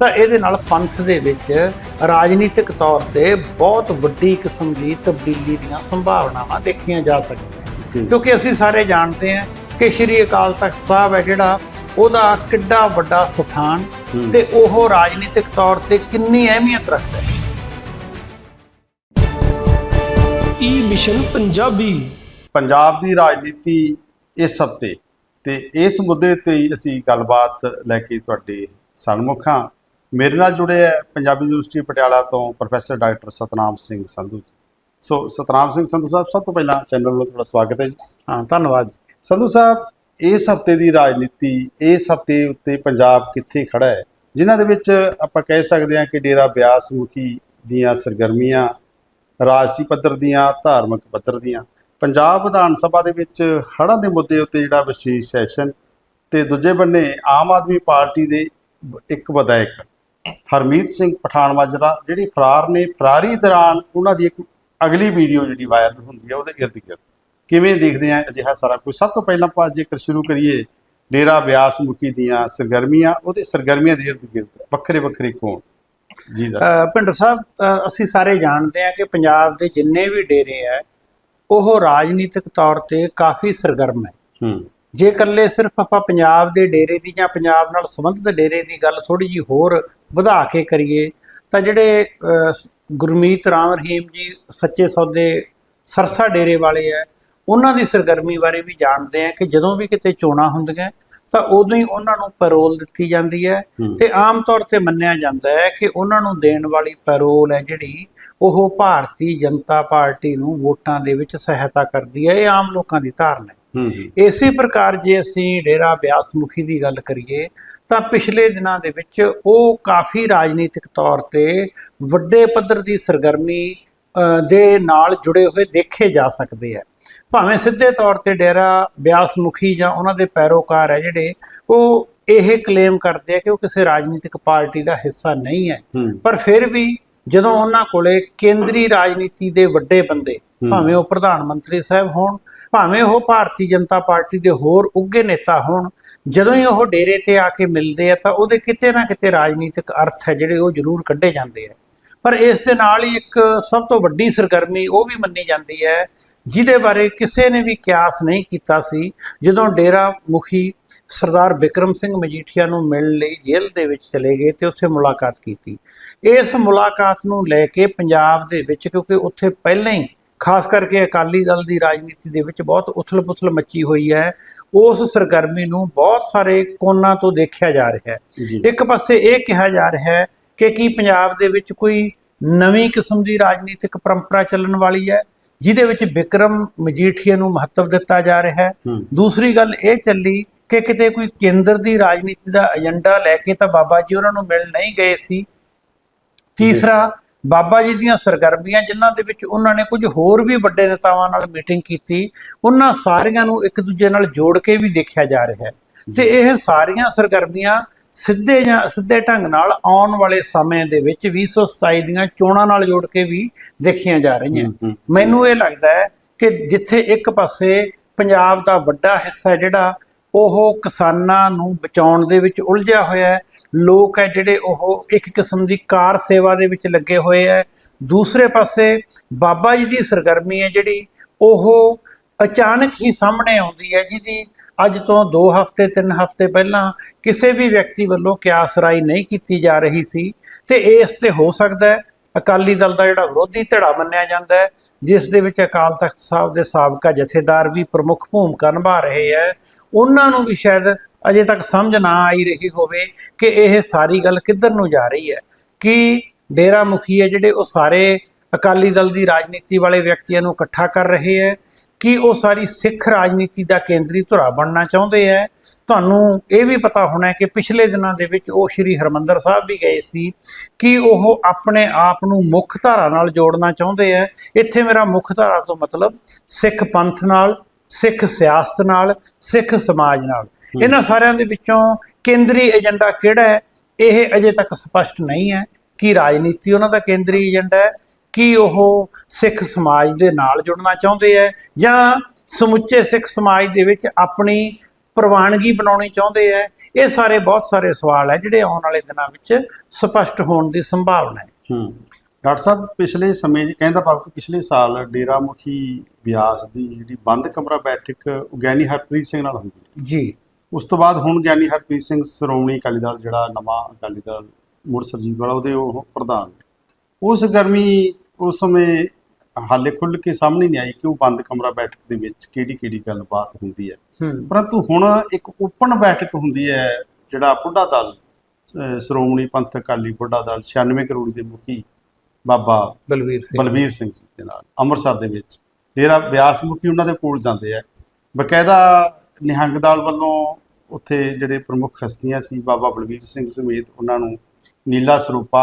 ਤਾਂ ਇਹਦੇ ਨਾਲ ਪੰਥ ਦੇ ਵਿੱਚ ਰਾਜਨੀਤਿਕ ਤੌਰ ਤੇ ਬਹੁਤ ਵੱਡੀ ਕਿਸਮ ਦੀ ਤਬਦੀਲੀ ਦੀਆਂ ਸੰਭਾਵਨਾਵਾਂ ਦੇਖੀਆਂ ਜਾ ਸਕਦੀਆਂ ਕਿਉਂਕਿ ਅਸੀਂ ਸਾਰੇ ਜਾਣਦੇ ਹਾਂ ਕਿ ਸ਼੍ਰੀ ਅਕਾਲ ਤਖਤ ਸਾਹਿਬ ਹੈ ਜਿਹੜਾ ਉਹਦਾ ਕਿੱਡਾ ਵੱਡਾ ਸਥਾਨ। ਤੇ ਉਹ ਰਾਜਨੀਤਿਕ ਤੌਰ ਤੇ ਕਿੰਨੀ ਅਹਿਮੀਅਤ ਰੱਖਦਾ ਹੈ। ਈ ਮਿਸ਼ਨ ਪੰਜਾਬੀ। ਪੰਜਾਬ ਦੀ ਰਾਜਨੀਤੀ ਇਸ ਹਫ਼ਤੇ ਤੇ ਇਸ ਮੁੱਦੇ ਤੇ ਅਸੀਂ ਗੱਲਬਾਤ ਲੈ ਕੇ ਤੁਹਾਡੇ ਸਨਮੁਖ ਹਾਂ ਮੇਰੇ ਨਾਲ ਜੁੜੇ ਹੈ ਪੰਜਾਬੀ ਯੂਨੀਵਰਸਿਟੀ ਪਟਿਆਲਾ ਤੋਂ professor doctor Satnam Singh Sandhu ji. So Satnam Singh Sandhu Sahib ਸਭ ਤੋਂ ਪਹਿਲਾਂ ਚੈਨਲ ਵੱਲੋਂ ਤੁਹਾਡਾ ਸਵਾਗਤ ਹੈ ਜੀ। ਹਾਂ ਧੰਨਵਾਦ ਜੀ। ਸੰਧੂ ਸਾਹਿਬ ਇਸ ਹਫ਼ਤੇ ਦੀ ਰਾਜਨੀਤੀ ਇਸ ਹਫ਼ਤੇ ਉੱਤੇ ਪੰਜਾਬ ਕਿੱਥੇ ਖੜਾ ਹੈ? ਜਿਨ੍ਹਾਂ ਦੇ ਵਿੱਚ ਆਪਾਂ ਕਹਿ ਸਕਦੇ ਹਾਂ ਕਿ ਡੇਰਾ ਬਿਆਸ ਮੁਖੀ ਦੀਆਂ ਸਰਗਰਮੀਆਂ ਰਾਜਸੀ ਪੱਧਰ ਦੀਆਂ ਧਾਰਮਿਕ ਪੱਧਰ ਦੀਆਂ ਪੰਜਾਬ ਵਿਧਾਨ ਸਭਾ ਦੇ ਵਿੱਚ ਹੜ੍ਹਾਂ ਦੇ ਮੁੱਦੇ ਉੱਤੇ ਜਿਹੜਾ ਵਿਸ਼ੇਸ਼ ਸੈਸ਼ਨ ਤੇ ਦੂਜੇ ਬੰਨੇ ਆਮ ਆਦਮੀ ਪਾਰਟੀ ਦੇ ਇੱਕ ਵਿਧਾਇਕ। ਹਰਮੀਤ ਸਿੰਘ ਪਠਾਨ ਮਾਜਰਾ ਜਿਹੜੀ ਫਰਾਰ ਨੇ ਫਰਾਰੀ ਦੌਰਾਨ ਉਹਨਾਂ ਦੀ ਇੱਕ ਅਗਲੀ ਵੀਡੀਓ ਜਿਹੜੀ ਵਾਇਰਲ ਹੁੰਦੀ ਹੈ ਉਹਦੇ ਇਰਦ ਗਿਰਦ। ਕਿਵੇਂ ਦੇਖਦੇ ਆ ਅਜਿਹਾ ਸਾਰਾ ਕੁਝ? ਸਭ ਤੋਂ ਪਹਿਲਾਂ ਆਪਾਂ ਜੇਕਰ ਸ਼ੁਰੂ ਕਰੀਏ ਡੇਰਾ ਬਿਆਸ ਮੁਖੀ ਦੀਆਂ ਸਰਗਰਮੀਆਂ ਉਹਦੇ ਸਰਗਰਮੀਆਂ ਦੇ ਇਰਦ ਗਿਰਦ ਵੱਖਰੇ ਵੱਖਰੇ ਕੋਣ? ਜੀ ਭਿੰਡਰ ਸਾਹਿਬ ਅਸੀਂ ਸਾਰੇ ਜਾਣਦੇ ਹਾਂ ਕਿ ਪੰਜਾਬ ਦੇ ਜਿੰਨੇ ਵੀ ਡੇਰੇ ਹੈ ਉਹ ਰਾਜਨੀਤਿਕ ਤੌਰ ਤੇ ਕਾਫੀ ਸਰਗਰਮ ਹੈ। ਹੂੰ। ਜੇ ਇਕੱਲੇ ਸਿਰਫ ਆਪਾਂ ਪੰਜਾਬ ਦੇ ਡੇਰੇ ਦੀ ਜਾਂ ਪੰਜਾਬ ਨਾਲ ਸੰਬੰਧਿਤ ਡੇਰੇ ਦੀ ਗੱਲ ਥੋੜੀ ਜੀ ਹੋਰ ਵਧਾ ਕੇ ਕਰੀਏ ਤਾਂ ਜਿਹੜੇ ਗੁਰਮੀਤ ਰਾਮ ਰਹੀਮ ਜੀ ਸੱਚੇ ਸੌਦੇ ਸਰਸਾ ਡੇਰੇ ਵਾਲੇ ਹੈ ਉਹਨਾਂ ਦੀ ਸਰਗਰਮੀ ਬਾਰੇ ਵੀ ਜਾਣਦੇ ਆ ਕਿ ਜਦੋਂ ਵੀ ਕਿਤੇ ਚੋਣਾਂ ਹੁੰਦੀਆਂ ਤਾਂ ਉਦੋਂ ਹੀ ਉਹਨਾਂ ਨੂੰ ਪੈਰੋਲ ਦਿੱਤੀ ਜਾਂਦੀ ਹੈ। ਤੇ ਆਮ ਤੌਰ ਤੇ ਮੰਨਿਆ ਜਾਂਦਾ ਹੈ ਕਿ ਉਹਨਾਂ ਨੂੰ ਦੇਣ ਵਾਲੀ ਪੈਰੋਲ ਹੈ ਜਿਹੜੀ ਉਹ ਭਾਰਤੀ ਜਨਤਾ ਪਾਰਟੀ ਨੂੰ ਵੋਟਾਂ ਦੇ ਵਿੱਚ ਸਹਾਇਤਾ ਕਰਦੀ ਹੈ ਇਹ ਆਮ ਲੋਕਾਂ ਦੀ ਧਾਰਨਾ ਹੂੰ, ਇਸੇ ਪ੍ਰਕਾਰ ਜੇ ਅਸੀਂ ਡੇਰਾ ਬਿਆਸ ਮੁਖੀ ਦੀ ਗੱਲ ਕਰੀਏ ਤਾਂ ਪਿਛਲੇ ਦਿਨਾਂ ਦੇ ਵਿੱਚ ਉਹ ਕਾਫੀ ਰਾਜਨੀਤਿਕ ਤੌਰ ਤੇ ਵੱਡੇ ਪੱਧਰ ਦੀ ਸਰਗਰਮੀ ਦੇ ਨਾਲ ਜੁੜੇ ਹੋਏ ਦੇਖੇ ਜਾ ਸਕਦੇ ਆ। ਭਾਵੇਂ ਸਿੱਧੇ ਤੌਰ ਤੇ ਡੇਰਾ ਬਿਆਸ ਮੁਖੀ ਜਾਂ ਉਹਨਾਂ ਦੇ ਪੈਰੋਕਾਰ ਹੈ ਜਿਹੜੇ ਉਹ ਇਹ ਕਲੇਮ ਕਰਦੇ ਆ ਕਿ ਉਹ ਕਿਸੇ ਰਾਜਨੀਤਿਕ ਪਾਰਟੀ ਦਾ ਹਿੱਸਾ ਨਹੀਂ ਹੈ। ਪਰ ਫਿਰ ਵੀ ਜਦੋਂ ਉਹਨਾਂ ਕੋਲੇ ਕੇਂਦਰੀ ਰਾਜਨੀਤੀ ਦੇ ਵੱਡੇ ਬੰਦੇ। ਭਾਵੇਂ ਉਹ ਪ੍ਰਧਾਨ ਮੰਤਰੀ ਸਾਹਿਬ ਹੋਣ ਭਾਵੇਂ ਉਹ ਭਾਰਤੀ ਜਨਤਾ ਪਾਰਟੀ ਦੇ ਹੋਰ ਉੱਗੇ ਨੇਤਾ ਹੋਣ, ਜਦੋਂ ਹੀ ਉਹ ਡੇਰੇ ਤੇ ਆ ਕੇ ਮਿਲਦੇ ਆ ਤਾਂ ਉਹਦੇ ਕਿਤੇ ਨਾ ਕਿਤੇ ਰਾਜਨੀਤਿਕ ਅਰਥ ਹੈ ਜਿਹੜੇ ਉਹ ਜ਼ਰੂਰ ਕੱਢੇ ਜਾਂਦੇ ਆ। ਪਰ ਇਸ ਦੇ ਨਾਲ ਹੀ ਇੱਕ ਸਭ ਤੋਂ ਵੱਡੀ ਸਰਗਰਮੀ ਉਹ ਵੀ ਮੰਨੀ ਜਾਂਦੀ ਹੈ, ਜਿਹਦੇ ਬਾਰੇ ਕਿਸੇ ਨੇ ਵੀ ਕਿਆਸ ਨਹੀਂ ਕੀਤਾ ਸੀ, ਜਦੋਂ ਡੇਰਾ ਮੁਖੀ ਸਰਦਾਰ ਬਿਕਰਮ ਸਿੰਘ ਮਜੀਠੀਆ ਨੂੰ ਮਿਲਣ ਲਈ ਜੇਲ੍ਹ ਦੇ ਵਿੱਚ ਚਲੇ ਗਏ ਤੇ ਉੱਥੇ ਮੁਲਾਕਾਤ ਕੀਤੀ। ਇਸ ਮੁਲਾਕਾਤ ਨੂੰ ਲੈ ਕੇ ਪੰਜਾਬ ਦੇ ਵਿੱਚ ਕਿਉਂਕਿ ਉੱਥੇ ਪਹਿਲਾਂ ਹੀ ਖਾਸ ਕਰਕੇ ਅਕਾਲੀ ਦਲ ਦੀ ਰਾਜਨੀਤੀ ਦੇ ਵਿੱਚ ਬਹੁਤ ਉਥਲ-ਪੁਥਲ ਮੱਚੀ ਹੋਈ ਹੈ। ਉਸ ਸਰਗਰਮੀ ਨੂੰ ਬਹੁਤ ਸਾਰੇ ਕੋਨਾਂ ਤੋਂ ਦੇਖਿਆ ਜਾ ਰਿਹਾ ਹੈ। ਇੱਕ ਪਾਸੇ ਇਹ ਕਿਹਾ ਜਾ ਰਿਹਾ ਹੈ ਕਿ ਕੀ ਪੰਜਾਬ ਦੇ ਵਿੱਚ ਕੋਈ ਨਵੀਂ ਕਿਸਮ ਦੀ ਰਾਜਨੀਤਿਕ ਪਰੰਪਰਾ ਚੱਲਣ ਵਾਲੀ ਹੈ ਜਿਹਦੇ ਵਿੱਚ ਵਿਕਰਮ ਮਜੀਠੀਆ ਨੂੰ ਮਹੱਤਵ ਦਿੱਤਾ ਜਾ ਰਿਹਾ ਹੈ। ਦੂਸਰੀ ਗੱਲ ਇਹ ਚੱਲੀ ਕਿ ਕਿਤੇ ਕੋਈ ਕੇਂਦਰ ਦੀ ਰਾਜਨੀਤੀ ਦਾ ਏਜੰਡਾ ਲੈ ਕੇ ਤਾਂ ਬਾਬਾ ਜੀ ਉਹਨਾਂ ਨੂੰ ਮਿਲਣ ਨਹੀਂ ਗਏ ਸੀ। ਤੀਸਰਾ ਬਾਬਾ ਜੀ ਦੀਆਂ ਸਰਗਰਮੀਆਂ ਜਿਨ੍ਹਾਂ ਦੇ ਵਿੱਚ ਉਹਨਾਂ ਨੇ ਕੁਝ ਹੋਰ ਵੀ ਵੱਡੇ ਨੇਤਾਵਾਂ ਨਾਲ ਮੀਟਿੰਗ ਕੀਤੀ ਉਹਨਾਂ ਸਾਰੀਆਂ ਨੂੰ ਇੱਕ ਦੂਜੇ ਨਾਲ ਜੋੜ ਕੇ ਵੀ ਦੇਖਿਆ ਜਾ ਰਿਹਾ ਹੈ। ਤੇ ਇਹ ਸਾਰੀਆਂ ਸਰਗਰਮੀਆਂ ਸਿੱਧੇ ਜਾਂ ਸਿੱਧੇ ਢੰਗ ਨਾਲ ਆਉਣ ਵਾਲੇ ਸਮੇਂ ਦੇ ਵਿੱਚ 2027 ਦੀਆਂ ਚੋਣਾਂ ਨਾਲ ਜੋੜ ਕੇ ਵੀ ਦੇਖੀਆਂ ਜਾ ਰਹੀਆਂ। ਮੈਨੂੰ ਇਹ ਲੱਗਦਾ ਹੈ ਕਿ ਜਿੱਥੇ ਇੱਕ ਪਾਸੇ ਪੰਜਾਬ ਦਾ ਵੱਡਾ ਹਿੱਸਾ ਜਿਹੜਾ ਉਹ ਕਿਸਾਨਾਂ ਨੂੰ ਬਚਾਉਣ ਦੇ ਵਿੱਚ ਉਲਝਿਆ ਹੋਇਆ ਹੈ। ਲੋਕ ਹੈ ਜਿਹੜੇ ਉਹ ਇੱਕ ਕਿਸਮ ਦੀ ਕਾਰ ਸੇਵਾ ਦੇ ਵਿੱਚ ਲੱਗੇ ਹੋਏ ਹੈ। ਦੂਸਰੇ ਪਾਸੇ ਬਾਬਾ ਜੀ ਦੀ ਸਰਗਰਮੀ ਹੈ ਜਿਹੜੀ, ਉਹ ਅਚਾਨਕ ਹੀ ਸਾਹਮਣੇ ਆਉਂਦੀ ਹੈ ਜਿਹਦੀ ਅੱਜ ਤੋਂ 2 ਹਫ਼ਤੇ 3 ਹਫ਼ਤੇ ਪਹਿਲਾਂ ਕਿਸੇ ਵੀ ਵਿਅਕਤੀ ਵੱਲੋਂ ਕਿਆਸਰਾਈ ਨਹੀਂ ਕੀਤੀ ਜਾ ਰਹੀ ਸੀ ਤੇ ਇਸ ਤੇ ਹੋ ਸਕਦਾ ਹੈ ਅਕਾਲੀ ਦਲ ਦਾ ਜਿਹੜਾ ਵਿਰੋਧੀ ਧੜਾ ਮੰਨਿਆ ਜਾਂਦਾ ਹੈ, ਜਿਸ ਦੇ ਵਿੱਚ ਅਕਾਲ ਤਖਤ ਸਾਹਿਬ ਦੇ ਸਾਬਕਾ ਜਥੇਦਾਰ ਵੀ ਪ੍ਰਮੁੱਖ ਭੂਮਿਕਾ ਨਿਭਾ ਰਹੇ ਹੈ, ਉਹਨਾਂ ਨੂੰ ਵੀ ਸ਼ਾਇਦ ਅਜੇ ਤੱਕ ਸਮਝ ਨਾ ਆਈ ਰਹੀ ਹੋਵੇ ਕਿ ਇਹ ਸਾਰੀ ਗੱਲ ਕਿੱਧਰ ਨੂੰ ਜਾ ਰਹੀ ਹੈ। ਕਿ ਡੇਰਾ ਮੁਖੀ ਹੈ ਜਿਹੜੇ ਉਹ ਸਾਰੇ ਅਕਾਲੀ ਦਲ ਦੀ ਰਾਜਨੀਤੀ ਵਾਲੇ ਵਿਅਕਤੀਆਂ ਨੂੰ ਇਕੱਠਾ ਕਰ ਰਹੇ ਹੈ? ਕਿ ਉਹ ਸਾਰੀ ਸਿੱਖ ਰਾਜਨੀਤੀ ਦਾ ਕੇਂਦਰੀ ਧੁਰਾ ਬਣਨਾ ਚਾਹੁੰਦੇ ਹੈ? ਤੁਹਾਨੂੰ ਇਹ ਵੀ ਪਤਾ ਹੋਣਾ ਹੈ ਕਿ ਪਿਛਲੇ ਦਿਨਾਂ ਦੇ ਵਿੱਚ ਉਹ ਸ਼੍ਰੀ ਹਰਮੰਦਰ ਸਾਹਿਬ ਵੀ ਗਏ ਸੀ ਕਿ ਉਹ ਆਪਣੇ ਆਪ ਨੂੰ ਮੁੱਖ ਧਾਰਾ ਨਾਲ ਜੋੜਨਾ ਚਾਹੁੰਦੇ ਹੈ ਇੱਥੇ ਮੇਰਾ ਮੁੱਖ ਧਾਰਾ ਤੋਂ ਮਤਲਬ ਸਿੱਖ ਪੰਥ ਨਾਲ ਸਿੱਖ ਸਿਆਸਤ ਨਾਲ ਸਿੱਖ ਸਮਾਜ ਨਾਲ। ਇਹਨਾਂ ਸਾਰਿਆਂ ਦੇ ਵਿੱਚੋਂ ਕੇਂਦਰੀ ਏਜੰਡਾ ਕਿਹੜਾ ਹੈ? ਇਹ ਅਜੇ ਤੱਕ ਸਪਸ਼ਟ ਨਹੀਂ ਹੈ ਕਿ ਰਾਜਨੀਤੀ ਉਹਨਾਂ ਦਾ ਕੇਂਦਰੀ ਏਜੰਡਾ ਹੈ ਕਿ ਉਹ ਸਿੱਖ ਸਮਾਜ ਦੇ ਨਾਲ ਜੁੜਨਾ ਚਾਹੁੰਦੇ ਹੈ ਜਾਂ ਸਮੁੱਚੇ ਸਿੱਖ ਸਮਾਜ ਦੇ ਵਿੱਚ ਆਪਣੀ ਪ੍ਰਵਾਨਗੀ ਬਣਾਉਣੀ ਚਾਹੁੰਦੇ ਆ ਇਹ ਸਾਰੇ ਬਹੁਤ ਸਾਰੇ ਸਵਾਲ ਹੈ ਜਿਹੜੇ ਆਉਣ ਵਾਲੇ ਦਿਨਾਂ ਵਿੱਚ ਸਪਸ਼ਟ ਹੋਣ ਦੀ ਸੰਭਾਵਨਾ ਹੈ। ਹੂੰ। ਡਾਕਟਰ ਸਾਹਿਬ ਪਿਛਲੇ ਸਮੇਂ ਕਹਿੰਦਾ ਭਾਵ ਕਿ ਪਿਛਲੇ ਸਾਲ ਡੇਰਾ ਮੁਖੀ ਬਿਆਸ ਦੀ ਜਿਹੜੀ ਬੰਦ ਕਮਰਾ ਬੈਠਕ ਗਿਆਨੀ ਹਰਪ੍ਰੀਤ ਸਿੰਘ ਨਾਲ ਹੁੰਦੀ ਹੈ। ਜੀ। ਉਸ ਤੋਂ ਬਾਅਦ ਹੁਣ ਗਿਆਨੀ ਹਰਪ੍ਰੀਤ ਸਿੰਘ ਸ਼੍ਰੋਮਣੀ ਅਕਾਲੀ ਦਲ ਜਿਹੜਾ ਨਵਾਂ ਅਕਾਲੀ ਦਲ ਮੁੜ ਸਰਜੀਤ ਵਾਲਾ ਉਹਦੇ ਉਹ ਪ੍ਰਧਾਨ। ਉਸ ਗਰਮੀ ਉਸ ਸਮੇਂ ਹਾਲੇ ਖੁੱਲ ਕੇ ਸਾਹਮਣੇ ਨਹੀਂ ਆਈ ਕਿ ਉਹ ਬੰਦ ਕਮਰਾ ਬੈਠਕ ਦੇ ਵਿੱਚ ਕਿਹੜੀ ਕਿਹੜੀ ਗੱਲਬਾਤ ਹੁੰਦੀ ਹੈ। ਪਰੰਤੂ ਹੁਣ ਇੱਕ ਓਪਨ ਬੈਠਕ ਹੁੰਦੀ ਹੈ ਜਿਹੜਾ ਬੁੱਢਾ ਦਲ ਸ਼੍ਰੋਮਣੀ ਪੰਥਕ ਅਕਾਲੀ ਬੁੱਢਾ ਦਲ 96 ਕਰੋੜ ਦੇ ਮੁਖੀ ਬਾਬਾ ਬਲਵੀਰ ਸਿੰਘ। ਬਲਵੀਰ ਸਿੰਘ ਜੀ ਦੇ ਨਾਲ ਅੰਮ੍ਰਿਤਸਰ ਦੇ ਵਿੱਚ। ਡੇਰਾ ਬਿਆਸ ਮੁਖੀ ਉਹਨਾਂ ਦੇ ਕੋਲ ਜਾਂਦੇ ਆ। ਬਕਾਇਦਾ ਨਿਹੰਗ ਦਲ ਵੱਲੋਂ ਉੱਥੇ ਜਿਹੜੇ ਪ੍ਰਮੁੱਖ ਹਸਤੀਆਂ ਸੀ ਬਾਬਾ ਬਲਵੀਰ ਸਿੰਘ ਸਮੇਤ ਉਹਨਾਂ ਨੂੰ ਨੀਲਾ ਸਰੂਪਾ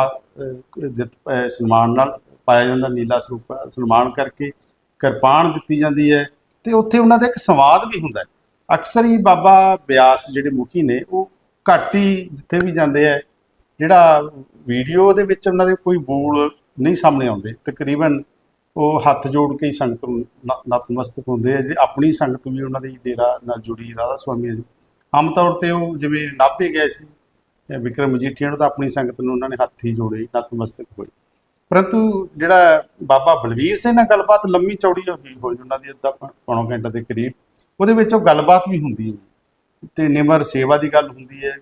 ਸਨਮਾਨ ਨਾਲ ਪਾਇਆ ਜਾਂਦਾ ਨੀਲਾ ਸਰੂਪ, ਸਨਮਾਨ ਕਰਕੇ ਕਿਰਪਾਨ ਦਿੱਤੀ ਜਾਂਦੀ ਹੈ ਤੇ ਉੱਥੇ ਉਹਨਾਂ ਦਾ ਇੱਕ ਸੰਵਾਦ ਵੀ ਹੁੰਦਾ ਹੈ। ਅਕਸਰ ਹੀ ਬਾਬਾ ਬਿਆਸ ਜਿਹੜੇ ਮੁਖੀ ਨੇ, ਉਹ ਘੱਟ ਹੀ ਜਿੱਥੇ ਵੀ ਜਾਂਦੇ ਆ ਜਿਹੜਾ ਵੀਡੀਓ ਦੇ ਵਿੱਚ ਉਹਨਾਂ ਦੇ ਕੋਈ ਬੋਲ ਨਹੀਂ ਸਾਹਮਣੇ ਆਉਂਦੇ। ਤਕਰੀਬਨ ਉਹ ਹੱਥ ਜੋੜ ਕੇ ਹੀ ਸੰਗਤ ਨੂੰ ਨ- ਨਤਮਸਤਕ ਹੁੰਦੇ ਆ ਜੇ ਆਪਣੀ ਸੰਗਤ ਵੀ ਉਹਨਾਂ ਦੀ ਡੇਰਾ ਨਾਲ ਜੁੜੀ, ਰਾਧਾ ਸੁਆਮੀ ਜੀ। ਆਮ ਤੌਰ ਤੇ ਉਹ ਜਿਵੇਂ ਨਾਭੇ ਗਏ ਸੀ ਵਿਕਰਮ ਮਜੀਠੀਆ ਨੂੰ ਤਾਂ ਆਪਣੀ ਸੰਗਤ ਨੂੰ ਉਹਨਾਂ ਨੇ ਹੱਥ ਹੀ ਜੋੜੇ ਨਤਮਸਤਕ ਹੋਏ। ਪਰੰਤੂ ਜਿਹੜਾ ਬਾਬਾ ਬਲਵੀਰ ਸਿੰਘ ਨਾਲ ਗੱਲਬਾਤ ਲੰਮੀ ਚੌੜੀ ਹੋਈ ਹੋਈ ਉਹਨਾਂ ਦੀ ਅੱਧਾ ਪੌਣਾ ਘੰਟਾ ਦੇ ਕਰੀਬ। ਉਹਦੇ ਵਿੱਚ ਉਹ ਗੱਲਬਾਤ ਵੀ ਹੁੰਦੀ ਹੈ ਤੇ ਨਿਮਰ ਸੇਵਾ ਦੀ ਗੱਲ ਹੁੰਦੀ ਹੈ,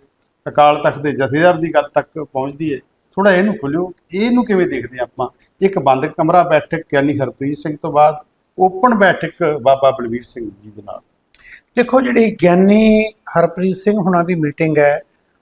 ਅਕਾਲ ਤਖਤ ਦੇ ਜਥੇਦਾਰ ਦੀ ਗੱਲ ਤੱਕ ਪਹੁੰਚਦੀ ਹੈ। ਥੋੜਾ ਇਹਨੂੰ ਖੋਲਿਓ ਇਹਨੂੰ ਕਿਵੇਂ ਦੇਖਦੇ ਹਾਂ ਆਪਾਂ? ਇੱਕ ਬੰਦ ਕਮਰਾ ਬੈਠਕ ਗਿਆਨੀ ਹਰਪ੍ਰੀਤ ਸਿੰਘ ਤੋਂ ਬਾਅਦ ਓਪਨ ਬੈਠਕ ਬਾਬਾ ਬਲਵੀਰ ਸਿੰਘ ਜੀ ਦੇ ਨਾਲ। ਦੇਖੋ, ਜਿਹੜੀ ਗਿਆਨੀ ਹਰਪ੍ਰੀਤ ਸਿੰਘ ਹੁਣਾਂ ਦੀ ਮੀਟਿੰਗ ਹੈ,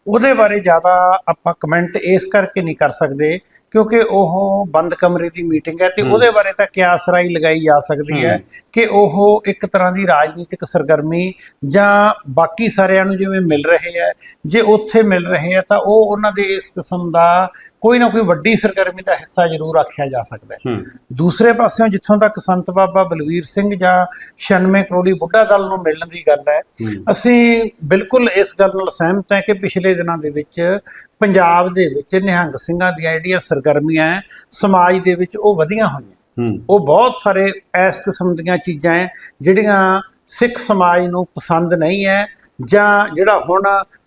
ਉਹਦੇ ਬਾਰੇ ਜ਼ਿਆਦਾ ਆਪਾਂ ਕਮੈਂਟ ਇਸ ਕਰਕੇ ਨਹੀਂ ਕਰ ਸਕਦੇ ਕਿਉਂਕਿ ਉਹ ਬੰਦ ਕਮਰੇ ਦੀ ਮੀਟਿੰਗ ਹੈ ਤੇ। ਉਹਦੇ ਬਾਰੇ ਤਾਂ ਕਿਆਸ ਰਾਈ ਲਗਾਈ ਜਾ ਸਕਦੀ ਹੈ। ਕਿ ਉਹ ਇੱਕ ਤਰ੍ਹਾਂ ਦੀ ਰਾਜਨੀਤਿਕ ਸਰਗਰਮੀ ਜਾਂ ਬਾਕੀ ਸਾਰਿਆਂ ਨੂੰ ਜਿਵੇਂ ਮਿਲ ਰਹੇ ਹੈ ਜੇ ਉੱਥੇ ਮਿਲ ਰਹੇ ਹੈ ਤਾਂ ਉਹ ਉਹਨਾਂ ਦੇ ਇਸ ਕਿਸਮ ਦਾ ਕੋਈ ਨਾ ਕੋਈ ਵੱਡੀ ਸਰਗਰਮੀ ਦਾ ਹਿੱਸਾ ਜ਼ਰੂਰ ਆਖਿਆ ਜਾ ਸਕਦਾ ਹੈ ਦੂਸਰੇ ਪਾਸਿਓਂ ਜਿੱਥੋਂ ਤੱਕ ਸੰਤ ਬਾਬਾ ਬਲਵੀਰ ਸਿੰਘ ਜਾਂ 96 ਕਰੋੜੀ ਬੁੱਢਾ ਦਲ ਨੂੰ ਮਿਲਣ ਦੀ ਗੱਲ ਹੂੰ ਅਸੀਂ ਬਿਲਕੁਲ ਇਸ ਗੱਲ ਨਾਲ ਸਹਿਮਤ ਹਾਂ ਕਿ ਪਿਛਲੇ ਦਿਨਾਂ ਦੇ ਵਿੱਚ ਪੰਜਾਬ ਦੇ ਵਿੱਚ ਨਿਹੰਗ ਸਿੰਘਾਂ ਦੀਆਂ ਜਿਹੜੀਆਂ ਸਰਗਰਮੀਆਂ ਹੈ ਸਮਾਜ ਦੇ ਵਿੱਚ ਉਹ ਵਧੀਆਂ ਹੋਈਆਂ। ਉਹ ਬਹੁਤ ਸਾਰੇ ਇਸ ਕਿਸਮ ਦੀਆਂ ਚੀਜ਼ਾਂ ਹੈ ਜਿਹੜੀਆਂ ਸਿੱਖ ਸਮਾਜ ਨੂੰ ਪਸੰਦ ਨਹੀਂ ਹੈ ਜਾਂ ਜਿਹੜਾ ਹੁਣ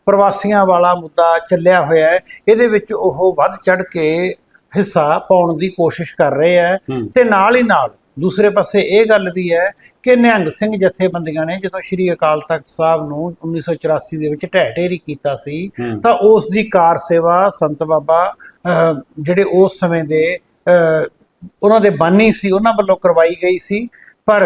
ਪ੍ਰਵਾਸੀਆਂ ਵਾਲਾ ਮੁੱਦਾ ਚੱਲਿਆ ਹੋਇਆ ਹੈ ਇਹਦੇ ਵਿੱਚ ਉਹ ਵੱਧ ਚੜ ਕੇ ਹਿੱਸਾ ਪਾਉਣ ਦੀ ਕੋਸ਼ਿਸ਼ ਕਰ ਰਹੇ ਹੂੰ। ਤੇ ਨਾਲ ਹੀ ਨਾਲ ਦੂਸਰੇ ਪਾਸੇ ਇਹ ਗੱਲ ਵੀ ਹੈ ਕਿ ਨਿਹੰਗ ਸਿੰਘ ਜਥੇਬੰਦੀਆਂ ਨੇ ਜਦੋਂ ਸ੍ਰੀ ਅਕਾਲ ਤਖਤ ਸਾਹਿਬ ਨੂੰ 1984 ਦੇ ਵਿੱਚ ਢਹਿ ਢੇਰੀ ਕੀਤਾ ਸੀ ਤਾਂ ਉਸ ਦੀ ਕਾਰ ਸੇਵਾ ਸੰਤ ਬਾਬਾ ਜਿਹੜੇ ਉਸ ਸਮੇਂ ਦੇ ਉਹਨਾਂ ਦੇ ਬਾਨੀ ਸੀ ਉਹਨਾਂ ਵੱਲੋਂ ਕਰਵਾਈ ਗਈ ਸੀ ਪਰ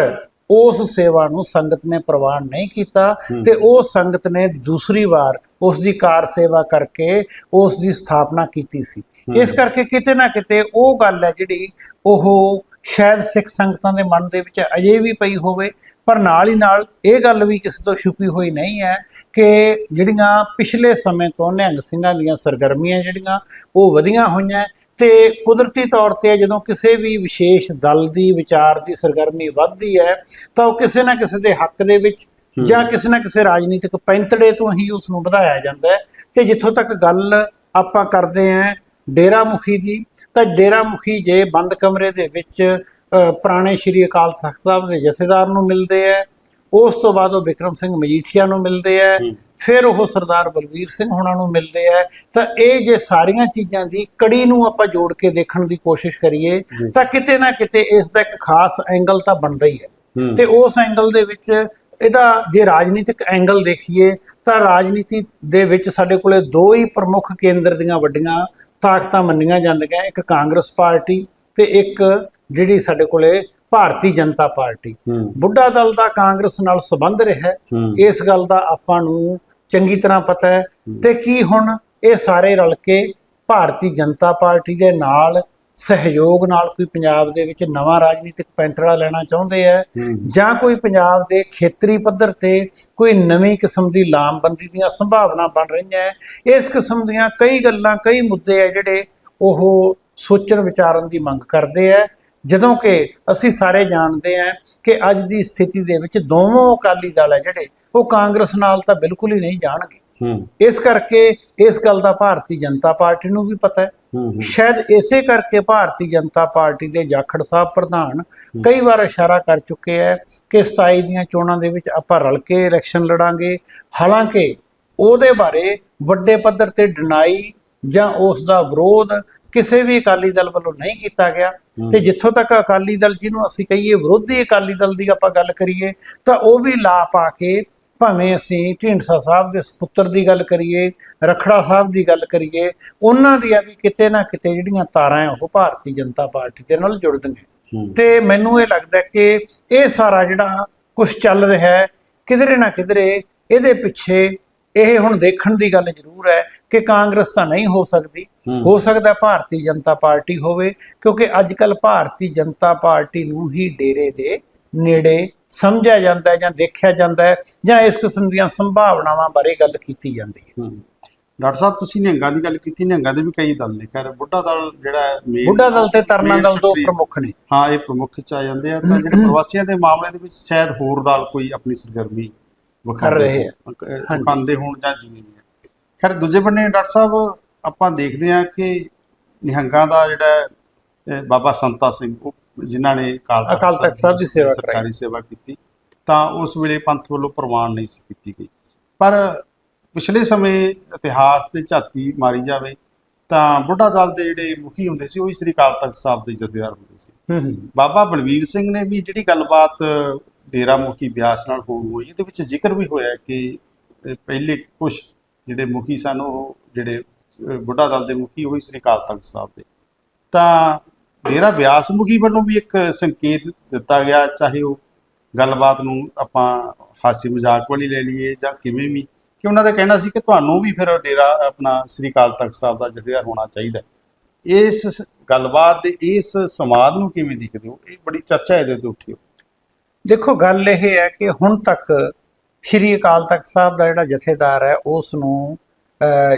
ਉਸ ਸੇਵਾ ਨੂੰ ਸੰਗਤ ਨੇ ਪ੍ਰਵਾਨ ਨਹੀਂ ਕੀਤਾ। ਤੇ ਉਹ ਸੰਗਤ ਨੇ ਦੂਸਰੀ ਵਾਰ ਉਸ ਦੀ ਕਾਰ ਸੇਵਾ ਕਰਕੇ ਉਸ ਦੀ ਸਥਾਪਨਾ ਕੀਤੀ ਸੀ। ਇਸ ਕਰਕੇ ਕਿਤੇ ਨਾ ਕਿਤੇ ਉਹ ਗੱਲ ਹੈ ਜਿਹੜੀ ਉਹ ਸ਼ਾਇਦ ਸਿੱਖ ਸੰਗਤਾਂ ਦੇ ਮਨ ਦੇ ਵਿੱਚ ਅਜੇ ਵੀ ਪਈ ਹੋਵੇ ਪਰ ਨਾਲ ਹੀ ਨਾਲ ਇਹ ਗੱਲ ਵੀ ਕਿਸੇ ਤੋਂ ਛੁਪੀ ਹੋਈ ਨਹੀਂ ਹੈ ਕਿ ਜਿਹੜੀਆਂ ਪਿਛਲੇ ਸਮੇਂ ਤੋਂ ਨਿਹੰਗ ਸਿੰਘਾਂ ਦੀਆਂ ਸਰਗਰਮੀਆਂ ਜਿਹੜੀਆਂ ਉਹ ਵਧੀਆਂ ਹੋਈਆਂ ਤੇ ਕੁਦਰਤੀ ਤੌਰ ਤੇ ਜਦੋਂ ਕਿਸੇ ਵੀ ਵਿਸ਼ੇਸ਼ ਦਲ ਦੀ ਵਿਚਾਰ ਦੀ ਸਰਗਰਮੀ ਵੱਧਦੀ ਹੈ ਤਾਂ ਉਹ ਕਿਸੇ ਨਾ ਕਿਸੇ ਦੇ ਹੱਕ ਦੇ ਵਿੱਚ ਜਾਂ ਕਿਸੇ ਨਾ ਕਿਸੇ ਰਾਜਨੀਤਿਕ ਪੈਂਤੜੇ ਤੋਂ ਹੀ ਉਸ ਨੂੰ ਵਧਾਇਆ ਜਾਂਦਾ ਹੈ। ਤੇ ਜਿੱਥੋਂ ਤੱਕ ਗੱਲ ਆਪਾਂ ਕਰਦੇ ਆਂ ਡੇਰਾ ਮੁਖੀ ਦੀ ਤਾਂ ਡੇਰਾ ਮੁਖੀ ਜੇ ਬੰਦ ਕਮਰੇ ਦੇ ਵਿੱਚ ਪੁਰਾਣੇ ਸ਼੍ਰੀ ਅਕਾਲ ਤਖਤ ਸਾਹਿਬ ਦੇ ਜਥੇਦਾਰ ਨੂੰ ਮਿਲਦੇ ਆ ਉਸ ਤੋਂ ਬਾਅਦ ਉਹ ਵਿਕਰਮ ਸਿੰਘ ਮਜੀਠੀਆ ਨੂੰ ਮਿਲਦੇ ਆ। ਫਿਰ ਉਹ ਸਰਦਾਰ ਬਲਵੀਰ ਸਿੰਘ ਹੁਣਾਂ ਨੂੰ ਮਿਲਦੇ ਆ ਤਾਂ ਇਹ ਜੇ ਸਾਰੀਆਂ ਚੀਜ਼ਾਂ ਦੀ ਕੜੀ ਨੂੰ ਆਪਾਂ ਜੋੜ ਕੇ ਦੇਖਣ ਦੀ ਕੋਸ਼ਿਸ਼ ਕਰੀਏ। ਤਾਂ ਕਿਤੇ ਨਾ ਕਿਤੇ ਇਸ ਦਾ ਇੱਕ ਖਾਸ ਐਂਗਲ ਤਾਂ ਬਣਦਾ ਹੀ ਹੈ ਹੂੰ ਤੇ ਉਸ ਐਂਗਲ ਦੇ ਵਿੱਚ ਇਹਦਾ ਜੇ ਰਾਜਨੀਤਿਕ ਐਂਗਲ ਦੇਖੀਏ ਤਾਂ ਰਾਜਨੀਤੀ ਦੇ ਵਿੱਚ ਸਾਡੇ ਕੋਲੇ ਦੋ ਹੀ ਪ੍ਰਮੁੱਖ ਕੇਂਦਰ ਦੀਆਂ ਵੱਡੀਆਂ ਤਾਕਤਾਂ ਮੰਨੀਆਂ ਜਾਂਦੀਆਂ ਇੱਕ ਕਾਂਗਰਸ ਪਾਰਟੀ ਤੇ ਇੱਕ ਜਿਹੜੀ ਸਾਡੇ ਕੋਲੇ ਭਾਰਤੀ ਜਨਤਾ ਪਾਰਟੀ। ਬੁੱਢਾ ਦਲ ਦਾ ਕਾਂਗਰਸ ਨਾਲ ਸੰਬੰਧ ਰਿਹਾ ਇਸ ਗੱਲ ਦਾ ਆਪਾਂ ਨੂੰ ਚੰਗੀ ਤਰ੍ਹਾਂ ਪਤਾ ਹੈ। ਤੇ ਕੀ ਹੁਣ ਇਹ ਸਾਰੇ ਰਲ ਕੇ ਭਾਰਤੀ ਜਨਤਾ ਪਾਰਟੀ ਦੇ ਨਾਲ ਸਹਿਯੋਗ ਨਾਲ ਕੋਈ ਪੰਜਾਬ ਦੇ ਵਿੱਚ ਨਵਾਂ ਰਾਜਨੀਤਿਕ ਪੈਂਤੜਾ ਲੈਣਾ ਚਾਹੁੰਦੇ ਹੂੰ। ਜਾਂ ਕੋਈ ਪੰਜਾਬ ਦੇ ਖੇਤਰੀ ਪੱਧਰ ਤੇ ਕੋਈ ਨਵੀਂ ਕਿਸਮ ਦੀ ਲਾਮਬੰਦੀ ਦੀਆਂ ਸੰਭਾਵਨਾ ਬਣ ਰਹੀਆਂ ਹੈ। ਇਸ ਕਿਸਮ ਦੀਆਂ ਕਈ ਗੱਲਾਂ ਕਈ ਮੁੱਦੇ ਆ ਜਿਹੜੇ ਉਹ ਸੋਚਣ ਵਿਚਾਰਨ ਦੀ ਮੰਗ ਕਰਦੇ ਆ। ਜਦੋਂ ਕਿ ਅਸੀਂ ਸਾਰੇ ਜਾਣਦੇ ਆ ਕਿ ਅੱਜ ਦੀ ਸਥਿਤੀ ਦੇ ਵਿੱਚ ਦੋਵੇਂ ਅਕਾਲੀ ਦਲ ਹੈ ਜਿਹੜੇ ਉਹ ਕਾਂਗਰਸ ਨਾਲ ਤਾਂ ਬਿਲਕੁਲ ਹੀ ਨਹੀਂ ਜਾਣਗੇ। ਇਸ ਕਰਕੇ ਇਸ ਗੱਲ ਦਾ ਭਾਰਤੀ ਜਨਤਾ ਪਾਰਟੀ ਨੂੰ ਵੀ ਪਤਾ ਹੈ। ਸ਼ਾਇਦ ਇਸੇ ਕਰਕੇ ਭਾਰਤੀ ਜਨਤਾ ਪਾਰਟੀ ਦੇ ਜਾਖੜ ਸਾਹਿਬ ਪ੍ਰਧਾਨ ਕਈ ਵਾਰ ਇਸ਼ਾਰਾ ਕਰ ਚੁੱਕੇ ਹੈ ਕਿ 27 ਦੀਆਂ ਚੋਣਾਂ ਦੇ ਵਿੱਚ ਆਪਾਂ ਰਲ ਕੇ ਇਲੈਕਸ਼ਨ ਲੜਾਂਗੇ। ਹਾਲਾਂਕਿ ਉਹਦੇ ਬਾਰੇ ਵੱਡੇ ਪੱਧਰ ਤੇ ਡਿਨਾਈ ਜਾਂ ਉਸ ਦਾ ਵਿਰੋਧ ਕਿਸੇ ਵੀ ਅਕਾਲੀ ਦਲ ਵੱਲੋਂ ਨਹੀਂ ਕੀਤਾ ਗਿਆ। ਤੇ ਜਿੱਥੋਂ ਤੱਕ ਅਕਾਲੀ ਦਲ ਜਿਹਨੂੰ ਅਸੀਂ ਕਹੀਏ ਵਿਰੋਧੀ ਅਕਾਲੀ ਦਲ ਦੀ ਆਪਾਂ ਗੱਲ ਕਰੀਏ ਤਾਂ ਉਹ ਵੀ ਲਾ ਪਾ ਕੇ ਭਾਵੇਂ ਅਸੀਂ ਢੀਂਡਸਾ ਸਾਹਿਬ ਦੇ ਸੁਪੁੱਤਰ ਦੀ ਗੱਲ ਕਰੀਏ ਰਖੜਾ ਸਾਹਿਬ ਦੀ ਗੱਲ ਕਰੀਏ ਉਹਨਾਂ ਦੀਆਂ ਵੀ ਕਿਤੇ ਨਾ ਕਿਤੇ ਜਿਹੜੀਆਂ ਤਾਰਾਂ ਹੈ ਉਹ ਭਾਰਤੀ ਜਨਤਾ ਪਾਰਟੀ ਦੇ ਨਾਲ ਜੁੜਦੀਆਂ। ਤੇ ਮੈਨੂੰ ਇਹ ਲੱਗਦਾ ਕਿ ਇਹ ਸਾਰਾ ਜਿਹੜਾ ਕੁਝ ਚੱਲ ਰਿਹਾ ਹੈ ਕਿਧਰੇ ਨਾ ਕਿਧਰੇ ਇਹਦੇ ਪਿੱਛੇ ਇਹ ਹੁਣ ਦੇਖਣ ਦੀ ਗੱਲ ਜ਼ਰੂਰ ਹੈ ਕਿ ਕਾਂਗਰਸ ਤਾਂ ਨਹੀਂ ਹੋ ਸਕਦੀ। ਹੂੰ। ਹੋ ਸਕਦਾ ਭਾਰਤੀ ਜਨਤਾ ਪਾਰਟੀ ਹੋਵੇ ਕਿਉਂਕਿ ਅੱਜ ਕੱਲ ਭਾਰਤੀ ਜਨਤਾ ਪਾਰਟੀ ਨੂੰ ਹੀ ਡੇਰੇ ਦੇ ਨੇੜੇ ਸਮਝਿਆ ਜਾਂਦਾ ਹੈ ਜਾਂ ਦੇਖਿਆ ਜਾਂਦਾ ਹੈ ਜਾਂ ਇਸ ਕਿਸਮ ਦੀਆਂ ਸੰਭਾਵਨਾਵਾਂ ਬਾਰੇ ਗੱਲ ਕੀਤੀ ਜਾਂਦੀ ਹੈ। ਡਾਕਟਰ ਸਾਹਿਬ ਤੁਸੀਂ ਨਿਹੰਗਾਂ ਦੀ ਗੱਲ ਕੀਤੀ ਨਿਹੰਗਾਂ ਦੇ ਵੀ ਕਈ ਦਲ ਨੇ। ਖੈਰ ਬੁੱਢਾ ਦਲ ਜਿਹੜਾ ਹੈ main- ਬੁੱਢਾ ਦਲ ਤੇ ਤਰਨਾ ਦਲ ਦੋ ਪ੍ਰਮੁੱਖ ਨੇ। ਹਾਂ ਇਹ ਪ੍ਰਮੁੱਖ ਚ ਆ ਜਾਂਦੇ ਆ। ਤਾਂ ਜਿਹੜੇ ਪ੍ਰਵਾਸੀਆਂ ਦੇ ਮਾਮਲੇ ਦੇ ਵਿੱਚ ਸ਼ਾਇਦ ਹੋਰ ਦਲ ਕੋਈ ਆਪਣੀ ਸਰਗਰਮੀ ਵਿਖਾ ਰਹੇ ਆ। ਵਿਖਾਉਂਦੇ ਹੋਣ ਜਾਂ ਜਿਵੇਂ ਖੈਰ ਦੂਜੇ ਬੰਨੇ ਡਾਕਟਰ ਸਾਹਿਬ ਆਪਾਂ ਦੇਖਦੇ ਆ ਕਿ ਨਿਹੰਗਾਂ ਦਾ ਜਿਹੜਾ ਬਾਬਾ ਸੰਤਾ ਸਿੰਘ ਉਹ ਜਿਨ੍ਹਾਂ ਨੇ ਅਕਾਲ ਅਕਾਲ ਤਖ਼ਤ ਸਾਹਿਬ ਦੀ ਸੇਵਾ ਕਰਾਈ। ਸਰਕਾਰੀ ਸੇਵਾ ਕੀਤੀ ਤਾਂ ਉਸ ਵੇਲੇ ਪੰਥ ਵੱਲੋਂ ਪ੍ਰਵਾਨ ਨਹੀਂ ਸੀ ਕੀਤੀ ਗਈ। ਪਰ ਪਿਛਲੇ ਸਮੇਂ ਇਤਿਹਾਸ ਤੇ ਝਾਤੀ ਮਾਰੀ ਜਾਵੇ ਤਾਂ ਬੁੱਢਾ ਦਲ ਦੇ ਜਿਹੜੇ ਮੁਖੀ ਹੁੰਦੇ ਸੀ ਉਹ ਹੀ ਸ੍ਰੀ ਅਕਾਲ ਤਖਤ ਸਾਹਿਬ ਦੇ ਜਥੇਦਾਰ ਹੁੰਦੇ ਸੀ। ਹੂੰ ਹੂੰ ਬਾਬਾ ਬਲਵੀਰ ਸਿੰਘ ਨੇ ਵੀ ਜਿਹੜੀ ਗੱਲਬਾਤ ਡੇਰਾ ਮੁਖੀ ਬਿਆਸ ਨਾਲ ਹੋਣ ਹੋਈ ਇਹਦੇ ਵਿੱਚ ਜ਼ਿਕਰ ਵੀ ਹੋਇਆ ਕਿ ਪਹਿਲੇ ਕੁਝ ਜਿਹੜੇ ਮੁਖੀ ਸਨ ਉਹ ਜਿਹੜੇ ਬੁੱਢਾ ਦਲ ਦੇ ਮੁਖੀ ਹੋਈ ਸ੍ਰੀ ਅਕਾਲ ਤਖਤ ਸਾਹਿਬ ਦੇ। ਤਾਂ ਡੇਰਾ ਬਿਆਸ ਮੁਖੀ ਵੱਲੋਂ ਵੀ ਇੱਕ ਸੰਕੇਤ ਦਿੱਤਾ ਗਿਆ, ਚਾਹੇ ਉਹ ਗੱਲਬਾਤ ਨੂੰ ਆਪਾਂ ਹਾਸੀ ਮਜ਼ਾਕ ਵਾਲੀ ਲੈ ਲਈਏ ਜਾਂ ਕਿਵੇਂ ਵੀ, ਕਿ ਉਹਨਾਂ ਦਾ ਕਹਿਣਾ ਸੀ ਕਿ ਤੁਹਾਨੂੰ ਵੀ ਫਿਰ ਡੇਰਾ ਆਪਣਾ ਸ੍ਰੀ ਅਕਾਲ ਤਖਤ ਸਾਹਿਬ ਦਾ ਜਥੇਦਾਰ ਹੋਣਾ ਚਾਹੀਦਾ। ਇਸ ਗੱਲਬਾਤ ਦੇ ਇਸ ਸਮਾਦ ਨੂੰ ਕਿਵੇਂ ਦੇਖਦੇ ਹੋ? ਇਹ ਬੜੀ ਚਰਚਾ ਇਹਦੇ ਉੱਤੇ ਉੱਠੀ ਦੇਖੋ, ਗੱਲ ਇਹ ਹੈ ਕਿ ਹੁਣ ਤੱਕ ਸ਼੍ਰੀ ਅਕਾਲ ਤਖਤ ਸਾਹਿਬ ਦਾ ਜਿਹੜਾ ਜਥੇਦਾਰ ਹੈ, ਉਸ ਨੂੰ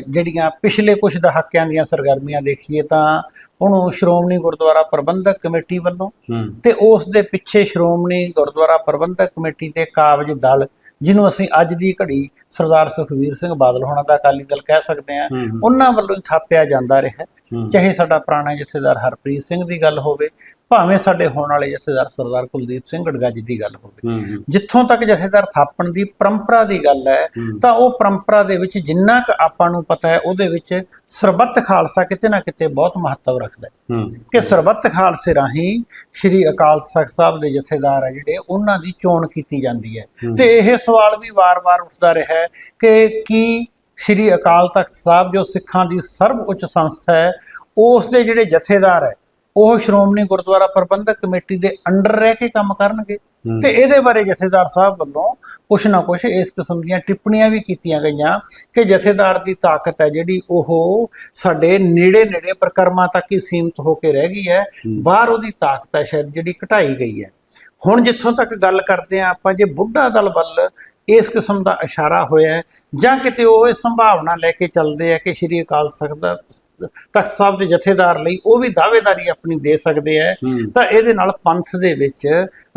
ਜਿਹੜੀਆਂ ਪਿਛਲੇ ਕੁਝ ਦਹਾਕਿਆਂ ਦੀਆਂ ਸਰਗਰਮੀਆਂ ਦੇਖੀਏ ਤਾਂ ਉਹਨੂੰ ਸ਼੍ਰੋਮਣੀ ਗੁਰਦੁਆਰਾ ਪ੍ਰਬੰਧਕ ਕਮੇਟੀ ਵੱਲੋਂ ਤੇ ਉਸ ਦੇ ਪਿੱਛੇ ਸ਼੍ਰੋਮਣੀ ਗੁਰਦੁਆਰਾ ਪ੍ਰਬੰਧਕ ਕਮੇਟੀ ਤੇ ਕਾਬਜ ਦਲ ਜਿਹਨੂੰ ਅਸੀਂ ਅੱਜ ਦੀ ਘੜੀ ਸਰਦਾਰ ਸੁਖਵੀਰ ਸਿੰਘ ਬਾਦਲ ਹੋਣਾ ਦਾ ਅਕਾਲੀ ਦਲ ਕਹਿ ਸਕਦੇ ਹੂੰ। ਉਹਨਾਂ ਵੱਲੋਂ ਥਾਪਿਆ ਜਾਂਦਾ ਰਿਹਾ। ਚਾਹੇ ਸਾਡਾ ਪੁਰਾਣਾ ਜਥੇਦਾਰ ਹਰਪ੍ਰੀਤ ਸਿੰਘ ਦੀ ਗੱਲ ਹੋਵੇ ਭਾਵੇਂ ਸਾਡੇ ਹੋਣ ਵਾਲੇ ਜਥੇਦਾਰ ਸਰਦਾਰ ਕੁਲਦੀਪ ਸਿੰਘ ਗੜਗੱਜ ਦੀ ਗੱਲ ਹੋਵੇ ਜਿੱਥੋਂ ਤੱਕ ਜਥੇਦਾਰ ਥਾਪਣ ਦੀ ਪਰੰਪਰਾ ਦੀ ਗੱਲ ਹੈ। ਤਾਂ ਉਹ ਪਰੰਪਰਾ ਦੇ ਵਿੱਚ ਜਿੰਨਾ ਕੁ ਆਪਾਂ ਨੂੰ ਪਤਾ ਹੈ ਉਹਦੇ ਵਿੱਚ ਸਰਬੱਤ ਖਾਲਸਾ ਕਿਤੇ ਨਾ ਕਿਤੇ ਬਹੁਤ ਮਹੱਤਵ ਰੱਖਦਾ ਹੈ ਕਿ ਸਰਬੱਤ ਖਾਲਸੇ ਰਾਹੀਂ ਸ਼੍ਰੀ ਅਕਾਲ ਤਖਤ ਸਾਹਿਬ ਦੇ ਜਥੇਦਾਰ ਹੈ ਜਿਹੜੇ ਉਹਨਾਂ ਦੀ ਚੋਣ ਕੀਤੀ ਜਾਂਦੀ ਹੈ ਹੂੰ। ਤੇ ਇਹ ਸਵਾਲ ਵੀ ਵਾਰ-ਵਾਰ ਉੱਠਦਾ ਰਿਹਾ ਹੈ ਕਿ ਕੀ ਸ਼੍ਰੀ ਅਕਾਲ ਤਖਤ ਸਾਹਿਬ ਜੋ ਸਿੱਖਾਂ ਦੀ ਸਰਵ ਉੱਚ ਸੰਸਥਾ ਹੈ ਉਸ ਦੇ ਜਿਹੜੇ ਜਥੇਦਾਰ ਹੈ ਉਹ ਸ਼੍ਰੋਮਣੀ ਗੁਰਦੁਆਰਾ ਪ੍ਰਬੰਧਕ ਕਮੇਟੀ ਦੇ ਅੰਡਰ ਰਹਿ ਕੇ ਕੰਮ ਕਰਨਗੇ। ਤੇ ਇਹਦੇ ਬਾਰੇ ਜਥੇਦਾਰ ਸਾਹਿਬ ਵੱਲੋਂ ਕੁਛ ਨਾ ਕੁਛ ਇਸ ਕਿਸਮ ਦੀਆਂ ਟਿੱਪਣੀਆਂ ਵੀ ਕੀਤੀਆਂ ਗਈਆਂ ਕਿ ਜਥੇਦਾਰ ਦੀ ਤਾਕਤ ਹੈ ਜਿਹੜੀ ਉਹ ਸਾਡੇ ਨੇੜੇ ਨੇੜੇ ਪ੍ਰਕਰਮਾਂ ਤੱਕ ਹੀ ਸੀਮਿਤ ਹੋ ਕੇ ਰਹਿ ਗਈ ਹੈ। ਬਾਹਰ ਉਹਦੀ ਤਾਕਤ ਹੈ ਸ਼ਾਇਦ ਜਿਹੜੀ ਘਟਾਈ ਗਈ ਹੈ। ਹੁਣ ਜਿੱਥੋਂ ਤੱਕ ਗੱਲ ਕਰਦੇ ਆ ਆਪਾਂ ਜੇ ਬੁੱਢਾ ਦਲ ਵੱਲ ਇਸ ਕਿਸਮ ਦਾ ਇਸ਼ਾਰਾ ਹੋਇਆ ਜਾਂ ਕਿਤੇ ਉਹ ਇਹ ਸੰਭਾਵਨਾ ਲੈ ਕੇ ਚੱਲਦੇ ਆ ਕਿ ਸ਼੍ਰੀ ਅਕਾਲ ਤਖਤ ਦਾ ਤਖਤ ਸਾਹਿਬ ਦੇ ਜਥੇਦਾਰ ਲਈ ਉਹ ਵੀ ਦਾਅਵੇਦਾਰੀ ਆਪਣੀ ਦੇ ਸਕਦੇ ਆ ਹੂੰ। ਤਾਂ ਇਹਦੇ ਨਾਲ ਪੰਥ ਦੇ ਵਿੱਚ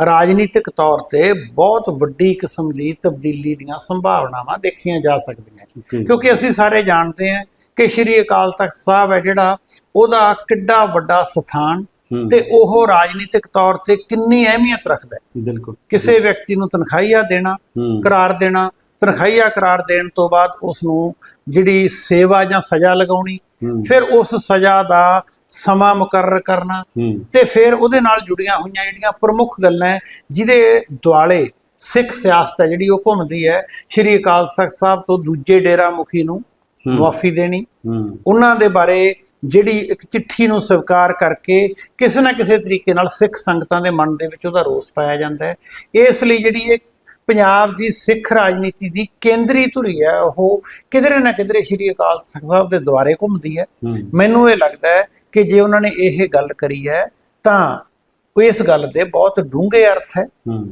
ਰਾਜਨੀਤਿਕ ਤੌਰ ਤੇ ਬਹੁਤ ਵੱਡੀ ਕਿਸਮ ਦੀ ਤਬਦੀਲੀ ਦੀਆਂ ਸੰਭਾਵਨਾਵਾਂ ਦੇਖੀਆਂ ਜਾ ਸਕਦੀਆਂ. ਕਿਉਂਕਿ ਅਸੀਂ ਸਾਰੇ ਜਾਣਦੇ ਹਾਂ ਕਿ ਸ਼੍ਰੀ ਅਕਾਲ ਤਖਤ ਸਾਹਿਬ ਹੈ ਜਿਹੜਾ ਉਹਦਾ ਕਿੱਡਾ ਵੱਡਾ ਸਥਾਨ। ਤੇ ਉਹ ਰਾਜਨੀਤਿਕ ਤੌਰ ਤੇ ਕਿੰਨੀ ਅਹਿਮੀਅਤ ਰੱਖਦਾ ਹੈ ਬਿਲਕੁਲ ਕਿਸੇ ਵਿਅਕਤੀ ਨੂੰ ਤਨਖਾਹੀਆ ਦੇਣਾ ਕਰਾਰ ਦੇਣਾ ਤਨਖਾਹੀਆ ਕਰਾਰ ਦੇਣ ਤੋਂ ਬਾਅਦ ਉਸ ਨੂੰ ਜਿਹੜੀ ਸੇਵਾ ਜਾਂ ਸਜ਼ਾ ਲਗਾਉਣੀ ਫਿਰ ਉਸ ਸਜ਼ਾ ਦਾ ਸਮਾਂ ਮੁਕਰਰ ਕਰਨਾ ਤੇ ਫਿਰ ਉਹਦੇ ਨਾਲ ਜੁੜੀਆਂ ਹੋਈਆਂ ਜਿਹੜੀਆਂ ਪ੍ਰਮੁੱਖ ਗੱਲਾਂ ਜਿਹਦੇ ਦੁਆਲੇ ਸਿੱਖ ਸਿਆਸਤ ਹੈ ਜਿਹੜੀ ਉਹ ਘੁੰਮਦੀ ਹੈ ਸ਼੍ਰੀ ਅਕਾਲ ਤਖਤ ਸਾਹਿਬ ਤੋਂ ਦੂਜੇ ਡੇਰਾ ਮੁਖੀ ਨੂੰ ਹੂੰ। ਮੁਆਫੀ ਦੇਣੀ। ਉਹਨਾਂ ਦੇ ਬਾਰੇ ਜਿਹੜੀ ਇੱਕ ਚਿੱਠੀ ਨੂੰ ਸਵੀਕਾਰ ਕਰਕੇ ਕਿਸੇ ਨਾ ਕਿਸੇ ਤਰੀਕੇ ਨਾਲ ਸਿੱਖ ਸੰਗਤਾਂ ਦੇ ਮਨ ਦੇ ਵਿੱਚ ਉਹਦਾ ਰੋਸ ਪਾਇਆ ਜਾਂਦਾ ਹੈ। ਇਸ ਲਈ ਜਿਹੜੀ ਇਹ ਪੰਜਾਬ ਦੀ ਸਿੱਖ ਰਾਜਨੀਤੀ ਦੀ ਕੇਂਦਰੀ ਧੁਰੀ ਹੈ ਉਹ ਕਿਧਰੇ ਨਾ ਕਿਧਰੇ ਸ਼੍ਰੀ ਅਕਾਲ ਤਖਤ ਸਾਹਿਬ ਦੇ ਦੁਆਰੇ ਘੁੰਮਦੀ ਹੈ। ਮੈਨੂੰ ਇਹ ਲੱਗਦਾ ਹੈ ਕਿ ਜੇ ਉਹਨਾਂ ਨੇ ਇਹ ਗੱਲ ਕਰੀ ਹੈ ਤਾਂ ਇਸ ਗੱਲ ਦੇ ਬਹੁਤ ਡੂੰਘੇ ਅਰਥ ਹੈ